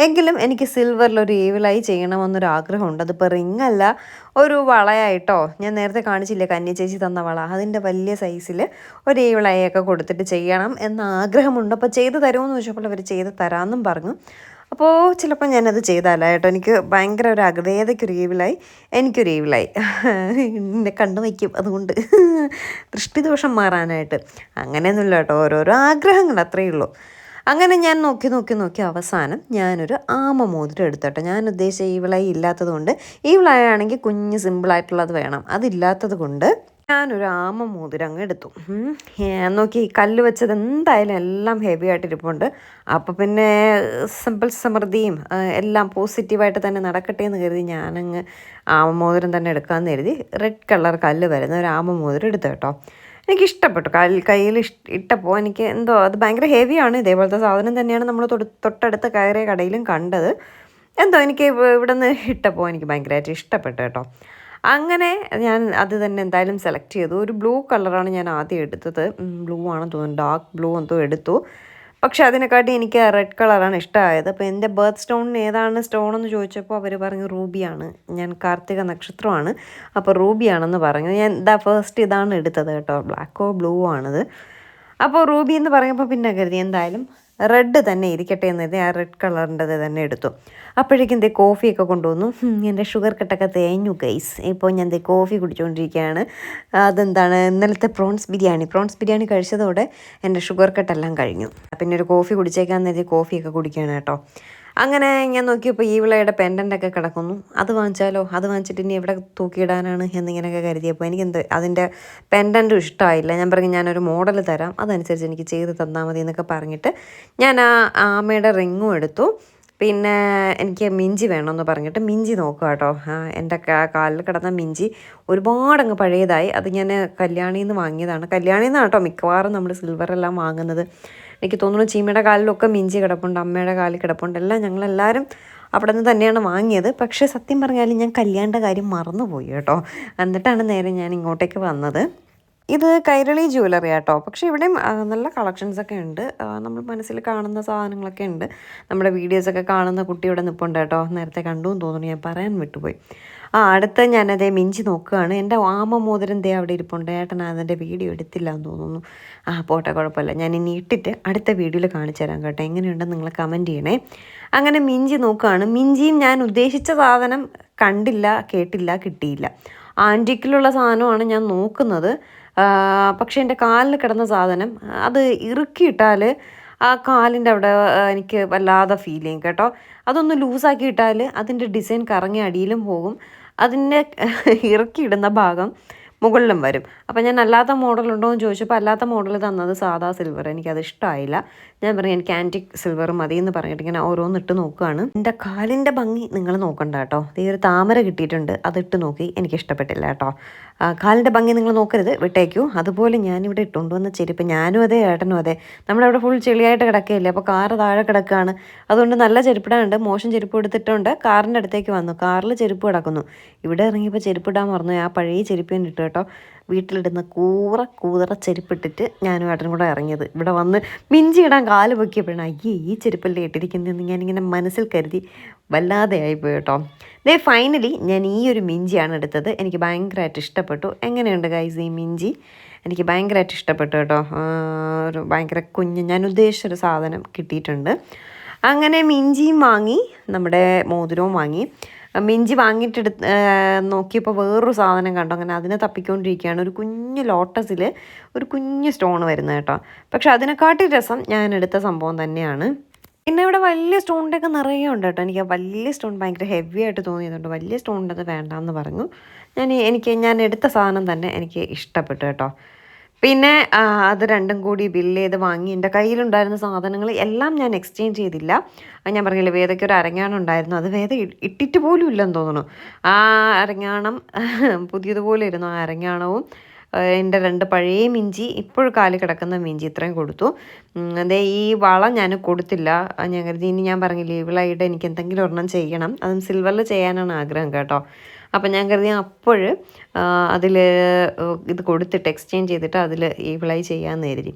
എങ്കിലും എനിക്ക് സിൽവറിൽ ഒരു ഏവിലായി ചെയ്യണമെന്നൊരു ആഗ്രഹമുണ്ട് അതിപ്പോൾ റിങ് അല്ല ഒരു വളയായിട്ടോ ഞാൻ നേരത്തെ കാണിച്ചില്ല കന്യ ചേച്ചി തന്ന വള അതിന്റെ വലിയ സൈസിൽ ഒരു ഏവിളായൊക്കെ കൊടുത്തിട്ട് ചെയ്യണം എന്ന ആഗ്രഹമുണ്ട് അപ്പോൾ ചെയ്ത് തരുമെന്ന് ചോദിച്ചപ്പോൾ അവർ ചെയ്ത് തരാമെന്നും പറഞ്ഞു. അപ്പോൾ ചിലപ്പോൾ ഞാനത് ചെയ്താല കേട്ടോ. എനിക്ക് ഭയങ്കര ഒരു അഗ്രേതയ്ക്കൊരു ഈവിലായി എനിക്കൊരു ഈവിലായി എന്നെ കണ്ടു വയ്ക്കും അതുകൊണ്ട്. ദൃഷ്ടിദോഷം മാറാനായിട്ട്. അങ്ങനെയൊന്നുമില്ല കേട്ടോ. ഓരോരോ ആഗ്രഹങ്ങൾ അത്രയേ ഉള്ളൂ. അങ്ങനെ ഞാൻ നോക്കി നോക്കി നോക്കി അവസാനം ഞാനൊരു ആമ മോതിരം എടുത്തോട്ടെ ഞാൻ ഉദ്ദേശിച്ച ഈവിളായി ഇല്ലാത്തത് കൊണ്ട്. ഈവിളായാണെങ്കിൽ കുഞ്ഞ് സിമ്പിളായിട്ടുള്ളത് വേണം. അതില്ലാത്തത് കൊണ്ട് ഞാനൊരു ആമ മോതിരം അങ്ങ് എടുത്തു നോക്കി കല്ല് വെച്ചത് എന്തായാലും എല്ലാം ഹെവി ആയിട്ട് ഇരിപ്പുണ്ട് അപ്പോൾ പിന്നെ സിമ്പിൾ സമൃദ്ധിയും എല്ലാം പോസിറ്റീവായിട്ട് തന്നെ നടക്കട്ടെ എന്ന് കരുതി ഞാനങ്ങ് ആമ മോതിരം തന്നെ എടുക്കാമെന്ന് കരുതി റെഡ് കളർ കല്ല് വരുന്ന ഒരു ആമ മോതിരം എടുത്തു കേട്ടോ. എനിക്ക് ഇഷ്ടപ്പെട്ടു. കയ്യിൽ കയ്യിൽ ഇട്ടപ്പോൾ എനിക്ക് എന്തോ അത് ഭയങ്കര ഹെവിയാണ് ഇതേപോലത്തെ സാധനം തന്നെയാണ് നമ്മൾ തൊട്ട് തൊട്ടടുത്ത കയറിയ കടയിലും കണ്ടത്. എന്തോ എനിക്ക് ഇവ- ഇവിടെ നിന്ന് ഇട്ടപ്പോൾ എനിക്ക് ഭയങ്കരമായിട്ട് ഇഷ്ടപ്പെട്ടു കേട്ടോ. അങ്ങനെ ഞാൻ അത് തന്നെ എന്തായാലും സെലക്ട് ചെയ്തു. ഒരു ബ്ലൂ കളറാണ് ഞാൻ ആദ്യം എടുത്തത്. ബ്ലൂ ആണെന്ന് തോന്നുന്നു. ഡാർക്ക് ബ്ലൂ എന്തോ എടുത്തു. പക്ഷെ അതിനെക്കാട്ടി എനിക്ക് റെഡ് കളറാണ് ഇഷ്ടമായത്. അപ്പോൾ എന്റെ ബർത്ത് സ്റ്റോണിന് ഏതാണ് സ്റ്റോൺ എന്ന് ചോദിച്ചപ്പോൾ അവർ പറഞ്ഞു റൂബിയാണ് ഞാൻ കാർത്തിക നക്ഷത്രമാണ്. അപ്പോൾ റൂബിയാണെന്ന് പറഞ്ഞു. ഞാൻ ഇതാ ഫസ്റ്റ് ഇതാണ് എടുത്തത് കേട്ടോ. ബ്ലാക്കോ ബ്ലൂ ആണത്. അപ്പോൾ റൂബി എന്ന് പറയുമ്പോൾ പിന്നെ കരുതി. എന്തായാലും റെഡ് തന്നെ ഇരിക്കട്ടെ എന്ന് കരുതി ആ റെഡ് കളറിന്റെത് തന്നെ എടുത്തു. അപ്പോഴേക്കും ദേ കോഫിയൊക്കെ കൊണ്ടുവന്നു. എന്റെ ഷുഗർ കട്ടൊക്കെ തേഞ്ഞു ഗൈസ് ഇപ്പോൾ ഞാൻ ദേ കോഫി കുടിച്ചുകൊണ്ടിരിക്കുകയാണ് അതെന്താണ്? ഇന്നലത്തെ പ്രോൺസ് ബിരിയാണി. പ്രോൺസ് ബിരിയാണി കഴിച്ചതോടെ എന്റെ ഷുഗർ കട്ടെല്ലാം കഴിഞ്ഞു. പിന്നെ ഒരു കോഫി കുടിച്ചേക്കാന്ന് കരുതി കോഫിയൊക്കെ കുടിക്കുകയാണ് കേട്ടോ. അങ്ങനെ ഞാൻ നോക്കിയപ്പോൾ ഈ വിളയുടെ പെൻഡന്റൊക്കെ കിടക്കുന്നു. അത് വാങ്ങിച്ചാലോ? അത് വാങ്ങിച്ചിട്ട് ഇനി എവിടെ തൂക്കിയിടാനാണ് എന്നിങ്ങനെയൊക്കെ കരുതിയപ്പോൾ എനിക്ക് എന്ത് അതിന്റെ പെൻഡന്റും ഇഷ്ടമായില്ല ഞാൻ പറഞ്ഞു ഞാനൊരു മോഡൽ തരാം. അതനുസരിച്ച് എനിക്ക് ചെയ്ത് തന്നാൽ മതി എന്നൊക്കെ പറഞ്ഞിട്ട് ഞാൻ ആ ആമയുടെ റിങ്ങും എടുത്തു. പിന്നെ എനിക്ക് മിഞ്ചി വേണമെന്ന് പറഞ്ഞിട്ട് മിഞ്ചി നോക്കുക കേട്ടോ. എന്റെ കാലിൽ കിടന്ന മിഞ്ചി ഒരുപാട് അങ്ങ് പഴയതായി. അത് ഞാൻ കല്യാണിയിൽ നിന്ന് വാങ്ങിയതാണ്. കല്യാണിയിൽ നിന്നാണ് കേട്ടോ മിക്കവാറും നമ്മൾ സിൽവറെല്ലാം വാങ്ങുന്നത്. എനിക്ക് തോന്നുന്നു ചീമയുടെ കാലിലൊക്കെ മിഞ്ചി കിടപ്പുണ്ട് അമ്മയുടെ കാലിൽ കിടപ്പുണ്ട്. എല്ലാം ഞങ്ങളെല്ലാവരും അവിടെ നിന്ന് തന്നെയാണ് വാങ്ങിയത്. പക്ഷേ സത്യം പറഞ്ഞാൽ ഞാൻ കല്യാണിന്റെ കാര്യം മറന്നുപോയി കേട്ടോ. എന്നിട്ടാണ് നേരെ ഞാൻ ഇങ്ങോട്ടേക്ക് വന്നത്. ഇത് കൈരളി ജ്വല്ലറി ആട്ടോ. പക്ഷേ ഇവിടെയും നല്ല കളക്ഷൻസ് ഒക്കെ ഉണ്ട്. നമ്മൾ മനസ്സിൽ കാണുന്ന സാധനങ്ങളൊക്കെ ഉണ്ട്. നമ്മുടെ വീഡിയോസൊക്കെ കാണുന്ന കുട്ടി ഇവിടെ നിൽപ്പുണ്ട് കേട്ടോ. നേരത്തെ കണ്ടു തോന്നുന്നു. ഞാൻ പറയാൻ വിട്ടുപോയി. ആ അടുത്ത ഞാനതേ മിഞ്ചി നോക്കുകയാണ്. എന്റെ ആമ മോതിരം ദേ അവിടെ ഇരിപ്പുണ്ട്. ഏട്ടൻ അതിന്റെ വീഡിയോ എടുത്തില്ല എന്ന് തോന്നുന്നു. ആ പോട്ടെ കുഴപ്പമില്ല. ഞാൻ ഇനി ഇട്ടിട്ട് അടുത്ത വീഡിയോയിൽ കാണിച്ചു തരാം കേട്ടോ. എങ്ങനെയുണ്ടെന്ന് നിങ്ങൾ കമന്റ് ചെയ്യണേ. അങ്ങനെ മിഞ്ചി നോക്കുകയാണ്. മിഞ്ചിയും ഞാൻ ഉദ്ദേശിച്ച സാധനം കണ്ടില്ല കേട്ടില്ല കിട്ടിയില്ല. ആന്റിക്കിലുള്ള സാധനമാണ് ഞാൻ നോക്കുന്നത്. പക്ഷേ എന്റെ കാലിൽ കിടന്ന സാധനം അത് ഇറുക്കിയിട്ടാൽ ആ കാലിന്റെ അവിടെ എനിക്ക് വല്ലാതെ ഫീൽ ചെയ്യും കേട്ടോ. അതൊന്ന് ലൂസാക്കി ഇട്ടാൽ അതിന്റെ ഡിസൈൻ കറങ്ങി അടിയിലും പോകും. അതിന്റെ (laughs) ഇറക്കിയിടുന്ന ഭാഗം മുകളിലും വരും. അപ്പം ഞാൻ അല്ലാത്ത മോഡൽ ഉണ്ടോ എന്ന് ചോദിച്ചപ്പോൾ അല്ലാത്ത മോഡൽ തന്നത് സാധാ സിൽവർ എനിക്കത് ഇഷ്ടമായില്ല ഞാൻ പറഞ്ഞു എനിക്ക് ആന്റിക് സിൽവർ മതി എന്ന് പറഞ്ഞിട്ട് ഇങ്ങനെ ഓരോന്ന് ഇട്ട് നോക്കുകയാണ് എന്റെ കാലിന്റെ ഭംഗി നിങ്ങൾ നോക്കണ്ട കേട്ടോ. ഈ ഒരു താമര കിട്ടിയിട്ടുണ്ട്. അത് ഇട്ട് നോക്കി. എനിക്ക് ഇഷ്ടപ്പെട്ടില്ല കേട്ടോ. കാലിന്റെ ഭംഗി നിങ്ങൾ നോക്കരുത്. വിട്ടേക്കൂ. അതുപോലെ ഞാനിവിടെ ഇട്ടുകൊണ്ട് വന്ന ചെരുപ്പ് ഞാനും അതെ ഏട്ടനും അതെ. നമ്മളവിടെ ഫുൾ ചെളിയായിട്ട് കിടക്കുകയില്ലേ? അപ്പോൾ കാറ് താഴെ കിടക്കുകയാണ്. അതുകൊണ്ട് നല്ല ചെരുപ്പിടാനുണ്ട്. മോശം ചെരുപ്പ് എടുത്തിട്ടുണ്ട്. കാറിന്റെ അടുത്തേക്ക് വന്നു. കാറിൽ ചെരുപ്പ് കിടക്കുന്നു. ഇവിടെ ഇറങ്ങിയപ്പോൾ ചെരുപ്പിടാൻ മറന്നു ആ പഴയ ചെരുപ്പ് ഇട്ടു കേട്ടോ. വീട്ടിലിടുന്ന കൂറ കൂതറ ചെരുപ്പിട്ടിട്ട് ഞാനും ഏട്ടനും കൂടെ ഇറങ്ങിയത്. ഇവിടെ വന്ന് മിഞ്ചി ഇടാൻ കാൽ പൊക്കിയപ്പോഴാണ് അയ്യേ ഈ ചെരുപ്പല്ലേ ഇട്ടിരിക്കുന്നതെന്ന് ഞാനിങ്ങനെ മനസ്സിൽ കരുതി വല്ലാതെ ആയിപ്പോയി കേട്ടോ. ദേ ഫൈനലി ഞാൻ ഈ ഒരു മിഞ്ചിയാണ് എടുത്തത്. എനിക്ക് ഭയങ്കരമായിട്ട് ഇഷ്ടപ്പെട്ടു. എങ്ങനെയുണ്ട് ഗൈസ് ഈ മിഞ്ചി? എനിക്ക് ഭയങ്കരമായിട്ട് ഇഷ്ടപ്പെട്ടു കേട്ടോ. ഒരു ഭയങ്കര കുഞ്ഞ് ഞാൻ ഉദ്ദേശിച്ചൊരു സാധനം കിട്ടിയിട്ടുണ്ട്. അങ്ങനെ മിഞ്ചിയും വാങ്ങി നമ്മുടെ മോതിരവും വാങ്ങി. മിഞ്ചി വാങ്ങിയിട്ട് നോക്കിയപ്പോൾ വേറൊരു സാധനം കണ്ടു. അങ്ങനെ അതിനെ തപ്പിക്കൊണ്ടിരിക്കുകയാണ്. ഒരു കുഞ്ഞു ലോട്ടസിൽ ഒരു കുഞ്ഞു സ്റ്റോൺ വരുന്നത് കേട്ടോ. പക്ഷെ അതിനെക്കാട്ടി രസം ഞാൻ എടുത്ത സംഭവം തന്നെയാണ്. പിന്നെ ഇവിടെ വലിയ സ്റ്റോണിന്റെ ഒക്കെ നിറയെ ഉണ്ട് കേട്ടോ. എനിക്ക് ആ വലിയ സ്റ്റോൺ ഭയങ്കര ഹെവി ആയിട്ട് തോന്നിയതുകൊണ്ട് വലിയ സ്റ്റോണിന്റെ അത് വേണ്ടാന്ന് പറഞ്ഞു. ഞാൻ എനിക്ക് ഞാൻ എടുത്ത സാധനം തന്നെ എനിക്ക് ഇഷ്ടപ്പെട്ടു കേട്ടോ. പിന്നെ അത് രണ്ടും കൂടി ബില്ല് ചെയ്ത് വാങ്ങി. എന്റെ കയ്യിലുണ്ടായിരുന്ന സാധനങ്ങൾ എല്ലാം ഞാൻ എക്സ്ചേഞ്ച് ചെയ്തില്ല. ഞാൻ പറഞ്ഞില്ല വേദയ്ക്ക് ഒരു അരങ്ങാണം ഉണ്ടായിരുന്നു. അത് വേദ ഇട്ടിട്ട് പോലും ഇല്ലെന്ന് തോന്നുന്നു. ആ അരങ്ങാണം (laughs) പുതിയതുപോലെ ഇരുന്നു. ആ അരങ്ങാണവും എന്റെ രണ്ട് പഴയ മിഞ്ചി ഇപ്പോഴും കാലിൽ കിടക്കുന്ന മിഞ്ചി ഇത്രയും കൊടുത്തു. അതേ ഈ വള ഞാൻ കൊടുത്തില്ല. ഞാൻ കരുതി ഇനി ഞാൻ ഈ ഇവളായിട്ട് എനിക്ക് എന്തെങ്കിലും ഒരെണ്ണം ചെയ്യണം. അതും സിൽവറിൽ ചെയ്യാനാണ് ആഗ്രഹം കേട്ടോ. അപ്പം ഞാൻ കരുതി അപ്പോൾ അതിൽ ഇത് കൊടുത്തിട്ട് എക്സ്ചേഞ്ച് ചെയ്തിട്ട് അതിൽ ഈപ്ലൈ ചെയ്യാമെന്ന് കരുതി.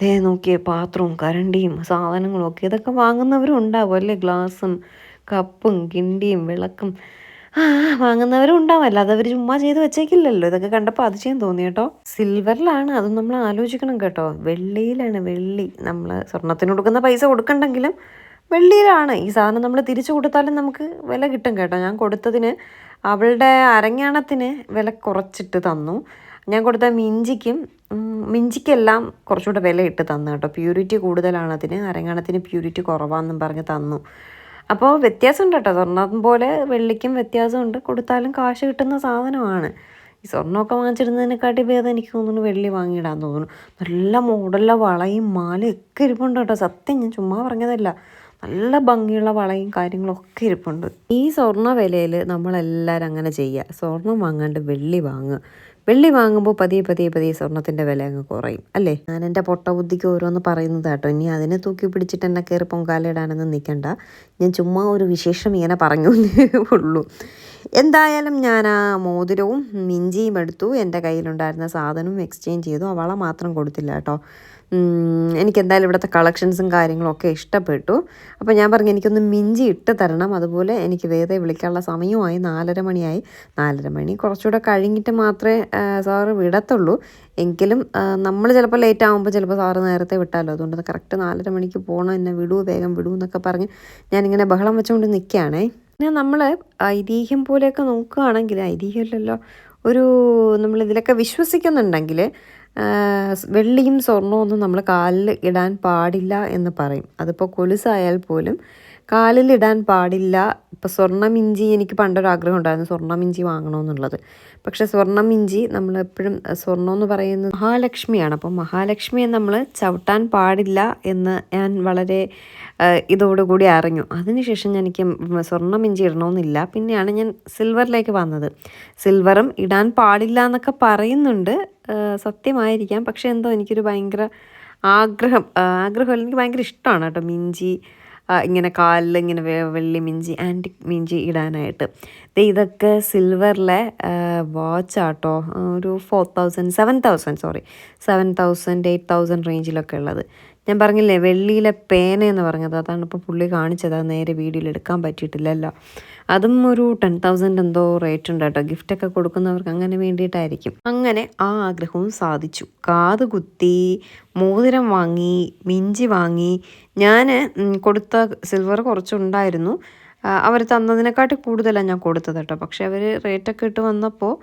ദേ നോക്കിയേ പാത്രവും കരണ്ടിയും സാധനങ്ങളും ഒക്കെ ഇതൊക്കെ വാങ്ങുന്നവരും ഉണ്ടാവും അല്ലേ? ഗ്ലാസും കപ്പും കിണ്ടിയും വിളക്കും. ആ വാങ്ങുന്നവരും ഉണ്ടാവും. അല്ലാതെ അവർ ചുമ്മാ ചെയ്ത് വെച്ചേക്കില്ലല്ലോ. ഇതൊക്കെ കണ്ടപ്പോൾ അത് ചെയ്യാൻ തോന്നി കേട്ടോ. സിൽവറിലാണ് അത് നമ്മൾ ആലോചിക്കണം കേട്ടോ. വെള്ളിയിലാണ് വെള്ളി. നമ്മൾ സ്വർണത്തിന് കൊടുക്കുന്ന പൈസ കൊടുക്കണ്ടെങ്കിലും വെള്ളിയിലാണ്. ഈ സാധനം നമ്മൾ തിരിച്ചു കൊടുത്താലും നമുക്ക് വില കിട്ടും കേട്ടോ. ഞാൻ കൊടുത്തതിന് അവളുടെ അരങ്ങാണത്തിന് വില കുറച്ചിട്ട് തന്നു. ഞാൻ കൊടുത്ത മിഞ്ചിക്കും മിഞ്ചിക്കെല്ലാം കുറച്ചുകൂടെ വില ഇട്ട് തന്നു കേട്ടോ. പ്യൂരിറ്റി കൂടുതലാണ് അതിന്. അരങ്ങാണത്തിന് പ്യൂരിറ്റി കുറവാണെന്നും പറഞ്ഞ് തന്നു. അപ്പോൾ വ്യത്യാസമുണ്ട് കേട്ടോ. സ്വർണം പോലെ വെള്ളിക്കും വ്യത്യാസമുണ്ട്. കൊടുത്താലും കാശ് കിട്ടുന്ന സാധനമാണ്. ഈ സ്വർണമൊക്കെ വാങ്ങിച്ചിരുന്നതിനെക്കാട്ടി ഭേദം എനിക്ക് തോന്നുന്നു വെള്ളി വാങ്ങിയിടാൻ തോന്നുന്നു. നല്ല മോഡലുള്ള വളയും മാലയും ഒക്കെ ഇരിപ്പുണ്ട് കേട്ടോ. സത്യം ഞാൻ ചുമ്മാ പറഞ്ഞതല്ല. നല്ല ഭംഗിയുള്ള വളയും കാര്യങ്ങളും ഒക്കെ ഇരിപ്പുണ്ട്. ഈ സ്വർണ വിലയിൽ നമ്മളെല്ലാവരും അങ്ങനെ ചെയ്യുക സ്വർണം വാങ്ങാണ്ട് വെള്ളി വാങ്ങുക. വെള്ളി വാങ്ങുമ്പോൾ പതിയെ പതിയെ പതിയെ സ്വർണത്തിന്റെ വില അങ്ങ് കുറയും അല്ലേ? ഞാൻ എന്റെ പൊട്ട ബുദ്ധിക്ക് ഓരോന്ന് പറയുന്നത് കേട്ടോ. ഇനി അതിനെ തൂക്കി പിടിച്ചിട്ട് എന്നെ കയറി പൊങ്കാലയിടാനൊന്നും നിൽക്കണ്ട ഞാൻ ചുമ്മാ ഒരു വിശേഷം ഇങ്ങനെ പറഞ്ഞു ഉള്ളൂ. എന്തായാലും ഞാൻ ആ മോതിരവും മിഞ്ചിയും എടുത്തു. എന്റെ കയ്യിലുണ്ടായിരുന്ന സാധനവും എക്സ്ചേഞ്ച് ചെയ്തു. ആ വള മാത്രം കൊടുത്തില്ല കേട്ടോ. ഉം, എനിക്ക് എന്തായാലും ഇവിടുത്തെ കളക്ഷൻസും കാര്യങ്ങളൊക്കെ ഇഷ്ടപ്പെട്ടു. അപ്പോൾ ഞാൻ പറഞ്ഞു എനിക്കൊന്ന് മിഞ്ചി ഇട്ട് തരണം. അതുപോലെ എനിക്ക് വേദയെ വിളിക്കാനുള്ള സമയമായി നാലര മണിയായി. നാലര മണി കുറച്ചുകൂടെ കഴിഞ്ഞിട്ട് മാത്രമേ സാറ് വിടത്തുള്ളൂ. എങ്കിലും നമ്മൾ ചിലപ്പോൾ ലേറ്റ് ആകുമ്പോൾ ചിലപ്പോൾ സാറ് നേരത്തെ വിട്ടാലോ. അതുകൊണ്ട് കറക്റ്റ് നാലര മണിക്ക് പോകണം എന്നെ വിടൂ വേഗം വിടൂ എന്നൊക്കെ പറഞ്ഞ് ഞാനിങ്ങനെ ബഹളം വെച്ചുകൊണ്ട് നിൽക്കുകയാണേ. പിന്നെ നമ്മൾ ഐതിഹ്യം പോലെയൊക്കെ നോക്കുകയാണെങ്കിൽ ഐതിഹ്യമല്ലല്ലോ. ഒരു നമ്മളിതിലൊക്കെ വിശ്വസിക്കുന്നുണ്ടെങ്കിൽ വെള്ളിയും സ്വർണമൊന്നും നമ്മൾ കാലിൽ ഇടാൻ പാടില്ല എന്ന് പറയും. അതിപ്പോൾ കൊലുസായാൽ പോലും കാലിൽ ഇടാൻ പാടില്ല. ഇപ്പോൾ സ്വർണമിഞ്ചി എനിക്ക് പണ്ടൊരാഗ്രഹം ഉണ്ടായിരുന്നു സ്വർണമിഞ്ചി വാങ്ങണമെന്നുള്ളത് പക്ഷേ സ്വർണമിഞ്ചി നമ്മൾ എപ്പോഴും സ്വർണം എന്ന് പറയുന്നത് മഹാലക്ഷ്മിയാണ്. അപ്പോൾ മഹാലക്ഷ്മിയെ നമ്മൾ ചവിട്ടാൻ പാടില്ല എന്ന് ഞാൻ വളരെ ഇതോടുകൂടി അറിഞ്ഞു. അതിനുശേഷം ഞാൻ എനിക്ക് സ്വർണമിഞ്ചി ഇടണമെന്നില്ല പിന്നെയാണ് ഞാൻ സിൽവറിലേക്ക് വന്നത്. സിൽവറും ഇടാൻ പാടില്ല എന്നൊക്കെ പറയുന്നുണ്ട്. സത്യമായിരിക്കാം. പക്ഷേ എന്തോ എനിക്കൊരു ഭയങ്കര ആഗ്രഹം. ആഗ്രഹമല്ല ആഗ്രഹം എനിക്ക് ഭയങ്കര ഇഷ്ടമാണ് കേട്ടോ. മിഞ്ചി ഇങ്ങനെ കാലിൽ ഇങ്ങനെ വെള്ളി മിഞ്ചി ആന്റിക് മിഞ്ചി ഇടാനായിട്ട്. ഇതൊക്കെ സിൽവറിലെ വാച്ച് ആട്ടോ ഒരു four thousand seven thousand sorry seven thousand eight thousand റേഞ്ചിലൊക്കെ ഉള്ളത്. ഞാൻ പറഞ്ഞില്ലേ വെള്ളിയിലെ പേന എന്ന് പറഞ്ഞത്. അതാണ് ഇപ്പോൾ പുള്ളി കാണിച്ചത്. അത് നേരെ വീഡിയോയിൽ എടുക്കാൻ പറ്റിയിട്ടില്ലല്ലോ. അതും ഒരു ടെൻ തൗസൻഡ് എന്തോ റേറ്റ് ഉണ്ട് കേട്ടോ. ഗിഫ്റ്റൊക്കെ കൊടുക്കുന്നവർക്ക് അങ്ങനെ വേണ്ടിയിട്ടായിരിക്കും. അങ്ങനെ ആ ആഗ്രഹവും സാധിച്ചു. കാത് കുത്തി മോതിരം വാങ്ങി മിഞ്ചി വാങ്ങി. ഞാൻ കൊടുത്ത സിൽവർ കുറച്ചുണ്ടായിരുന്നു. അവർ തന്നതിനെക്കാട്ടി കൂടുതലാണ് ഞാൻ കൊടുത്തത് കേട്ടോ. പക്ഷേ അവർ റേറ്റൊക്കെ ഇട്ട് വന്നപ്പോൾ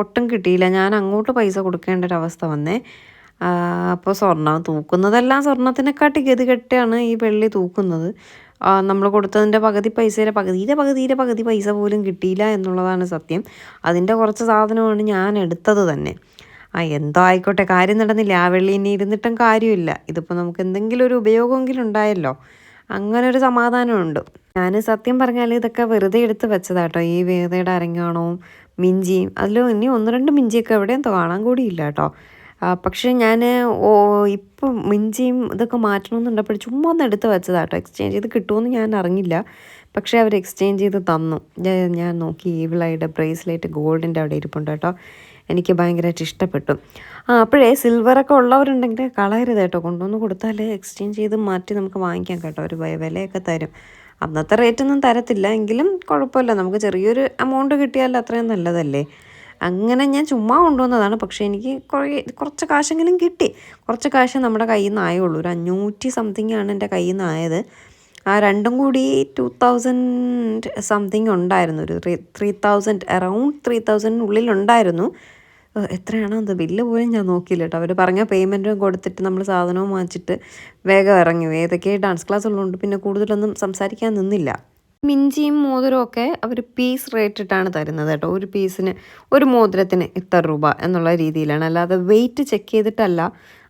ഒട്ടും കിട്ടിയില്ല. ഞാൻ അങ്ങോട്ട് പൈസ കൊടുക്കേണ്ട ഒരു അവസ്ഥ വന്നേ. അപ്പോൾ സ്വർണം തൂക്കുന്നതെല്ലാം സ്വർണത്തിനെക്കാട്ടി ഗതികെട്ടാണ് ഈ വെള്ളി തൂക്കുന്നത്. നമ്മൾ കൊടുത്തതിന്റെ പകുതി പൈസയുടെ പകുതിയുടെ പകുതിയുടെ പകുതി പൈസ പോലും കിട്ടിയില്ല എന്നുള്ളതാണ് സത്യം. അതിന്റെ കുറച്ച് സാധനമാണ് ഞാൻ എടുത്തത് തന്നെ. ആ എന്തോ ആയിക്കോട്ടെ കാര്യം നടന്നില്ല. ആ വെള്ളി ഇനി ഇരുന്നിട്ടും കാര്യമില്ല. ഇതിപ്പോൾ നമുക്ക് എന്തെങ്കിലും ഒരു ഉപയോഗമെങ്കിലും ഉണ്ടായല്ലോ. അങ്ങനെ ഒരു സമാധാനമുണ്ട്. ഞാൻ സത്യം പറഞ്ഞാൽ ഇതൊക്കെ വെറുതെ എടുത്ത് വെച്ചതാട്ടോ. ഈ വേദയുടെ അരങ്ങാണോ മിഞ്ചിയും അതിലും ഇനി ഒന്ന് രണ്ട് മിഞ്ചിയൊക്കെ എവിടെയും കാണാൻ കൂടിയില്ല കേട്ടോ. പക്ഷേ ഞാൻ ഇപ്പം മിഞ്ചിയും ഇതൊക്കെ മാറ്റണമെന്നുണ്ടപ്പോൾ ചുമ്മാ ഒന്ന് എടുത്ത് വെച്ചതാണ് കേട്ടോ എക്സ്ചേഞ്ച് ചെയ്ത് കിട്ടുമെന്ന് ഞാൻ അറിഞ്ഞില്ല. പക്ഷേ അവർ എക്സ്ചേഞ്ച് ചെയ്ത് തന്നു. ഞാൻ- നോക്കി ഈവിളായിട്ട് ബ്രേസ്ലെറ്റ് ഗോൾഡിന്റെ അവിടെ ഇരിപ്പുണ്ട് കേട്ടോ. എനിക്ക് ഭയങ്കരമായിട്ട് ഇഷ്ടപ്പെട്ടു. ആ അപ്പോഴേ സിൽവറൊക്കെ ഉള്ളവരുണ്ടെങ്കിൽ കളയരുത് കേട്ടോ. കൊണ്ടുവന്ന് കൊടുത്താൽ എക്സ്ചേഞ്ച് ചെയ്ത് മാറ്റി നമുക്ക് വാങ്ങിക്കാം കേട്ടോ. ഒരു വിലയൊക്കെ തരും. അന്നത്തെ റേറ്റൊന്നും തരത്തില്ല. എങ്കിലും കുഴപ്പമില്ല. നമുക്ക് ചെറിയൊരു എമൗണ്ട് കിട്ടിയാൽ അത്രയും നല്ലതല്ലേ? അങ്ങനെ ഞാൻ ചുമ്മാ കൊണ്ടുവന്നതാണ്. പക്ഷേ എനിക്ക് കുറേ കുറച്ച് കാശെങ്കിലും കിട്ടി. കുറച്ച് കാശ് നമ്മുടെ കയ്യിൽ നിന്ന് ആയുള്ളൂ. ഒരു അഞ്ഞൂറ്റി സംതിങ് ആണ് എന്റെ കയ്യിൽ നിന്ന് ആയത്. ആ രണ്ടും കൂടി ടു തൗസൻഡ് സംതിങ് ഉണ്ടായിരുന്നു. ഒരു three three thousand around three തൗസൻഡിനുള്ളിൽ ഉണ്ടായിരുന്നു എത്രയാണോ അത്? ബില്ല് പോലും ഞാൻ നോക്കിയില്ല കേട്ടോ. അവർ പറഞ്ഞ പേയ്മെന്റും കൊടുത്തിട്ട് നമ്മൾ സാധനവും വാങ്ങിച്ചിട്ട് വേഗം ഇറങ്ങി. ഏതൊക്കെ ഡാൻസ് ക്ലാസ് ഉള്ളതുകൊണ്ട് പിന്നെ കൂടുതലൊന്നും സംസാരിക്കാൻ നിന്നില്ല. മിഞ്ചിയും മോതിരവും ഒക്കെ അവർ പീസ് റേറ്റിട്ടാണ് തരുന്നത് കേട്ടോ. ഒരു പീസിന് ഒരു മോതിരത്തിന് ഇത്ര രൂപ എന്നുള്ള രീതിയിലാണ്. അല്ലാതെ വെയിറ്റ് ചെക്ക് ചെയ്തിട്ടല്ല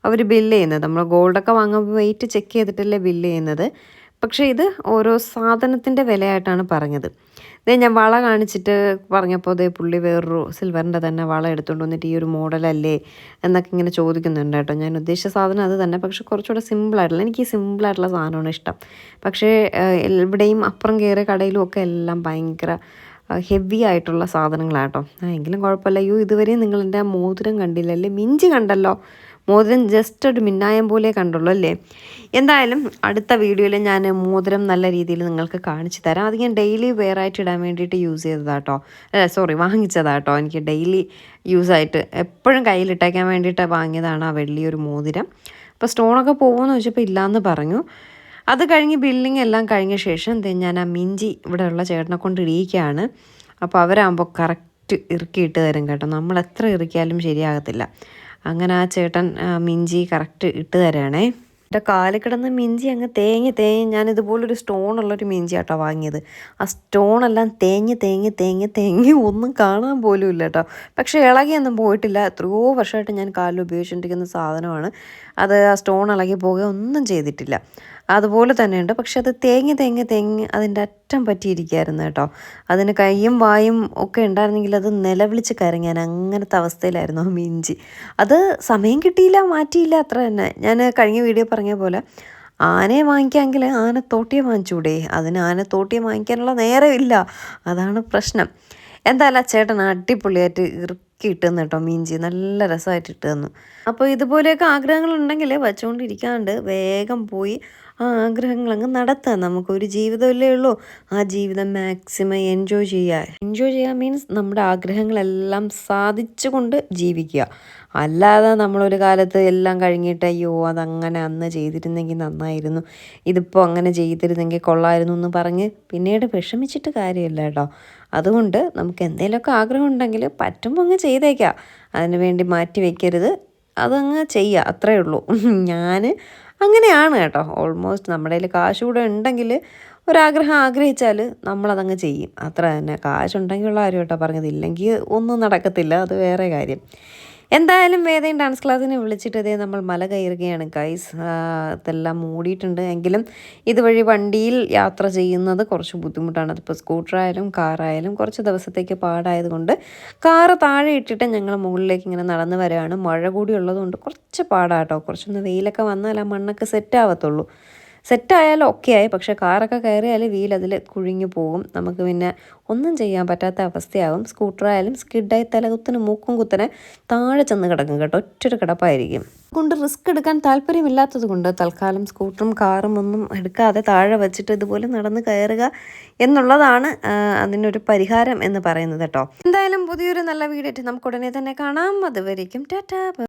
അവർ ബില്ല് ചെയ്യുന്നത്. നമ്മൾ ഗോൾഡൊക്കെ വാങ്ങുമ്പോൾ വെയിറ്റ് ചെക്ക് ചെയ്തിട്ടല്ലേ ബില്ല് ചെയ്യുന്നത്. പക്ഷേ ഇത് ഓരോ സാധനത്തിന്റെ വിലയായിട്ടാണ് പറഞ്ഞത്. ഇതേ ഞാൻ വള കാണിച്ചിട്ട് പറഞ്ഞപ്പോൾ അതേ പുള്ളി വേറൊരു സിൽവറിന്റെ തന്നെ വള എടുത്തുകൊണ്ട് വന്നിട്ട് ഈ ഒരു മോഡലല്ലേ എന്നൊക്കെ ഇങ്ങനെ ചോദിക്കുന്നുണ്ട് കേട്ടോ. ഞാൻ ഉദ്ദേശിച്ച സാധനം അത് തന്നെ. പക്ഷെ കുറച്ചുകൂടെ സിമ്പിളായിട്ടുള്ള എനിക്ക് സിമ്പിളായിട്ടുള്ള സാധനമാണ് ഇഷ്ടം. പക്ഷേ എവിടെയും അപ്പുറം കയറിയ കടയിലും ഒക്കെ എല്ലാം ഭയങ്കര ഹെവി ആയിട്ടുള്ള സാധനങ്ങളാട്ടോ എങ്കിലും കുഴപ്പമില്ല. അയ്യോ ഇതുവരെയും നിങ്ങളെന്റെ മോതിരം കണ്ടില്ല. അല്ലേ? മിഞ്ചി കണ്ടല്ലോ. മോതിരം ജസ്റ്റ് ഒരു മിന്നായം പോലെ കണ്ടുള്ളൂ അല്ലേ? എന്തായാലും അടുത്ത വീഡിയോയിൽ ഞാൻ മോതിരം നല്ല രീതിയിൽ നിങ്ങൾക്ക് കാണിച്ചു തരാം. അത് ഞാൻ ഡെയിലി വെയർ ആയിട്ട് ഇടാൻ വേണ്ടിയിട്ട് യൂസ് ചെയ്തതാട്ടോ അല്ല സോറി വാങ്ങിച്ചതാട്ടോ എനിക്ക് ഡെയിലി യൂസ് ആയിട്ട് എപ്പോഴും കയ്യിലിട്ടേക്കാൻ വേണ്ടിയിട്ട് വാങ്ങിയതാണ് ആ വെള്ളിയൊരു മോതിരം. അപ്പോൾ സ്റ്റോണൊക്കെ പോകുമെന്ന് ചോദിച്ചപ്പോൾ ഇല്ലയെന്ന് പറഞ്ഞു. അത് കഴിഞ്ഞ് ബില്ലിംഗ് എല്ലാം കഴിഞ്ഞ ശേഷം ഞാൻ ആ മിഞ്ചി ഇവിടെയുള്ള ചേട്ടനെ കൊണ്ട് ഇടിയിക്കുകയാണ്. അപ്പോൾ അവരാകുമ്പോൾ കറക്റ്റ് ഇറുക്കിയിട്ട് തരും കേട്ടോ. നമ്മൾ എത്ര ഇറുക്കിയാലും ശരിയാകത്തില്ല. അങ്ങനെ ആ ചേട്ടൻ മിഞ്ചി കറക്റ്റ് ഇട്ട് തരാണേ. എന്റെ കാലിൽ കിടന്ന് മിഞ്ചി അങ്ങ് തേങ്ങി തേങ്ങി ഞാൻ ഇതുപോലൊരു സ്റ്റോൺ ഉള്ളൊരു മിഞ്ചി ആട്ടോ വാങ്ങിയത്. ആ സ്റ്റോണെല്ലാം തേങ്ങി തേങ്ങി തേങ്ങി തേങ്ങി ഒന്നും കാണാൻ പോലും ഇല്ല കേട്ടോ പക്ഷേ ഇളകിയൊന്നും പോയിട്ടില്ല. എത്രയോ വർഷമായിട്ട് ഞാൻ കാലിൽ ഉപയോഗിച്ചുകൊണ്ടിരിക്കുന്ന സാധനമാണ്. അത് ആ സ്റ്റോൺ ഇളകി പോകുക ഒന്നും ചെയ്തിട്ടില്ല. അതുപോലെ തന്നെയുണ്ട്. പക്ഷെ അത് തേങ്ങി തേങ്ങി തേങ്ങി അതിന്റെ അറ്റം പറ്റിയിരിക്കുകയായിരുന്നു കേട്ടോ. അതിന് കൈയും വായും ഒക്കെ ഉണ്ടായിരുന്നെങ്കിൽ അത് നിലവിളിച്ച് കരങ്ങാൻ അങ്ങനത്തെ അവസ്ഥയിലായിരുന്നു ആ മിഞ്ചി. അത് സമയം കിട്ടിയില്ല മാറ്റിയില്ല അത്ര തന്നെ. ഞാൻ കഴിഞ്ഞ വീഡിയോ പറഞ്ഞ പോലെ ആനയെ വാങ്ങിക്കാമെങ്കിൽ ആനത്തോട്ടിയെ വാങ്ങിച്ചൂടെ? അതിന് ആനത്തോട്ടിയെ വാങ്ങിക്കാനുള്ള നേരമില്ല. അതാണ് പ്രശ്നം. എന്തായാലും ചേട്ടൻ അടിപൊളിയായിട്ട് ഇറുക്കി ഇട്ട് തന്നു കേട്ടോ മീൻചി. നല്ല രസമായിട്ട് ഇട്ട് തന്നു അപ്പോൾ ഇതുപോലെയൊക്കെ ആഗ്രഹങ്ങളുണ്ടെങ്കിൽ വച്ചുകൊണ്ടിരിക്കാണ്ട് വേഗം പോയി ആ ആഗ്രഹങ്ങൾ അങ്ങ് നടത്തുക നമുക്കൊരു ജീവിതമല്ലേ ഉള്ളൂ. ആ ജീവിതം മാക്സിമം എൻജോയ് ചെയ്യുക എൻജോയ് ചെയ്യുക മീൻസ് നമ്മുടെ ആഗ്രഹങ്ങളെല്ലാം സാധിച്ചുകൊണ്ട് ജീവിക്കുക. അല്ലാതെ നമ്മളൊരു കാലത്ത് എല്ലാം കഴിഞ്ഞിട്ട് അയ്യോ അതങ്ങനെ അന്ന് ചെയ്തിരുന്നെങ്കിൽ നന്നായിരുന്നു. ഇതിപ്പോൾ അങ്ങനെ ചെയ്തിരുന്നെങ്കിൽ കൊള്ളായിരുന്നു എന്ന് പറഞ്ഞ് പിന്നീട് വിഷമിച്ചിട്ട് കാര്യമില്ല കേട്ടോ. അതുകൊണ്ട് നമുക്ക് എന്തെങ്കിലുമൊക്കെ ആഗ്രഹം ഉണ്ടെങ്കിൽ പറ്റുമ്പോൾ അങ്ങ് ചെയ്തേക്കാം. അതിന് വേണ്ടി മാറ്റി വയ്ക്കരുത് അതങ്ങ് ചെയ്യുക അത്രേ ഉള്ളൂ. (laughs) ഞാൻ അങ്ങനെയാണ് കേട്ടോ. ഓൾമോസ്റ്റ് നമ്മുടെ കയ്യിൽ കാശ് കൂടെ ഉണ്ടെങ്കിൽ ഒരാഗ്രഹം ആഗ്രഹിച്ചാൽ നമ്മളതങ്ങ് ചെയ്യും. അത്ര തന്നെ. കാശുണ്ടെങ്കിലുള്ള കാര്യം കേട്ടോ പറഞ്ഞത്. ഇല്ലെങ്കിൽ ഒന്നും നടക്കത്തില്ല. അത് വേറെ കാര്യം. എന്തായാലും വേദയും ഡാൻസ് ക്ലാസ്സിനെ വിളിച്ചിട്ട് ഇതേ നമ്മൾ മല കയറുകയാണ് ഗൈസ് ഇതെല്ലാം മൂടിയിട്ടുണ്ട്. എങ്കിലും ഇതുവഴി വണ്ടിയിൽ യാത്ര ചെയ്യുന്നത് കുറച്ച് ബുദ്ധിമുട്ടാണ്. അതിപ്പോൾ സ്കൂട്ടറായാലും കാറായാലും കുറച്ച് ദിവസത്തേക്ക് പാടായതുകൊണ്ട് കാറ് താഴെ ഇട്ടിട്ട് ഞങ്ങൾ മുകളിലേക്ക് ഇങ്ങനെ നടന്നു വരികയാണ്. മഴ കൂടി ഉള്ളതുകൊണ്ട് കുറച്ച് പാടാട്ടോ. കുറച്ചൊന്ന് വെയിലൊക്കെ വന്നാൽ ആ മണ്ണൊക്കെ സെറ്റ് ആവത്തുള്ളൂ. സെറ്റായാലും ഒക്കെ ആയി പക്ഷേ കാറൊക്കെ കയറിയാൽ വീൽ അതിൽ കുഴിഞ്ഞു പോകും. നമുക്ക് പിന്നെ ഒന്നും ചെയ്യാൻ പറ്റാത്ത അവസ്ഥയാകും സ്കൂട്ടറായാലും സ്കിഡായി തലകുത്തിന് മൂക്കും കുത്തനെ താഴെ ചെന്ന് കിടക്കും കേട്ടോ. ഒറ്റൊരു കിടപ്പായിരിക്കും. കൊണ്ട് റിസ്ക് എടുക്കാൻ താല്പര്യമില്ലാത്തത് കൊണ്ട് തൽക്കാലം സ്കൂട്ടറും കാറും ഒന്നും എടുക്കാതെ താഴെ വെച്ചിട്ട് ഇതുപോലെ നടന്ന് കയറുക എന്നുള്ളതാണ് അതിനൊരു പരിഹാരം എന്ന് പറയുന്നത് കേട്ടോ. എന്തായാലും പുതിയൊരു നല്ല വീഡിയോ നമുക്ക് ഉടനെ തന്നെ കാണാം. അതുവരേക്കും ടാറ്റാ.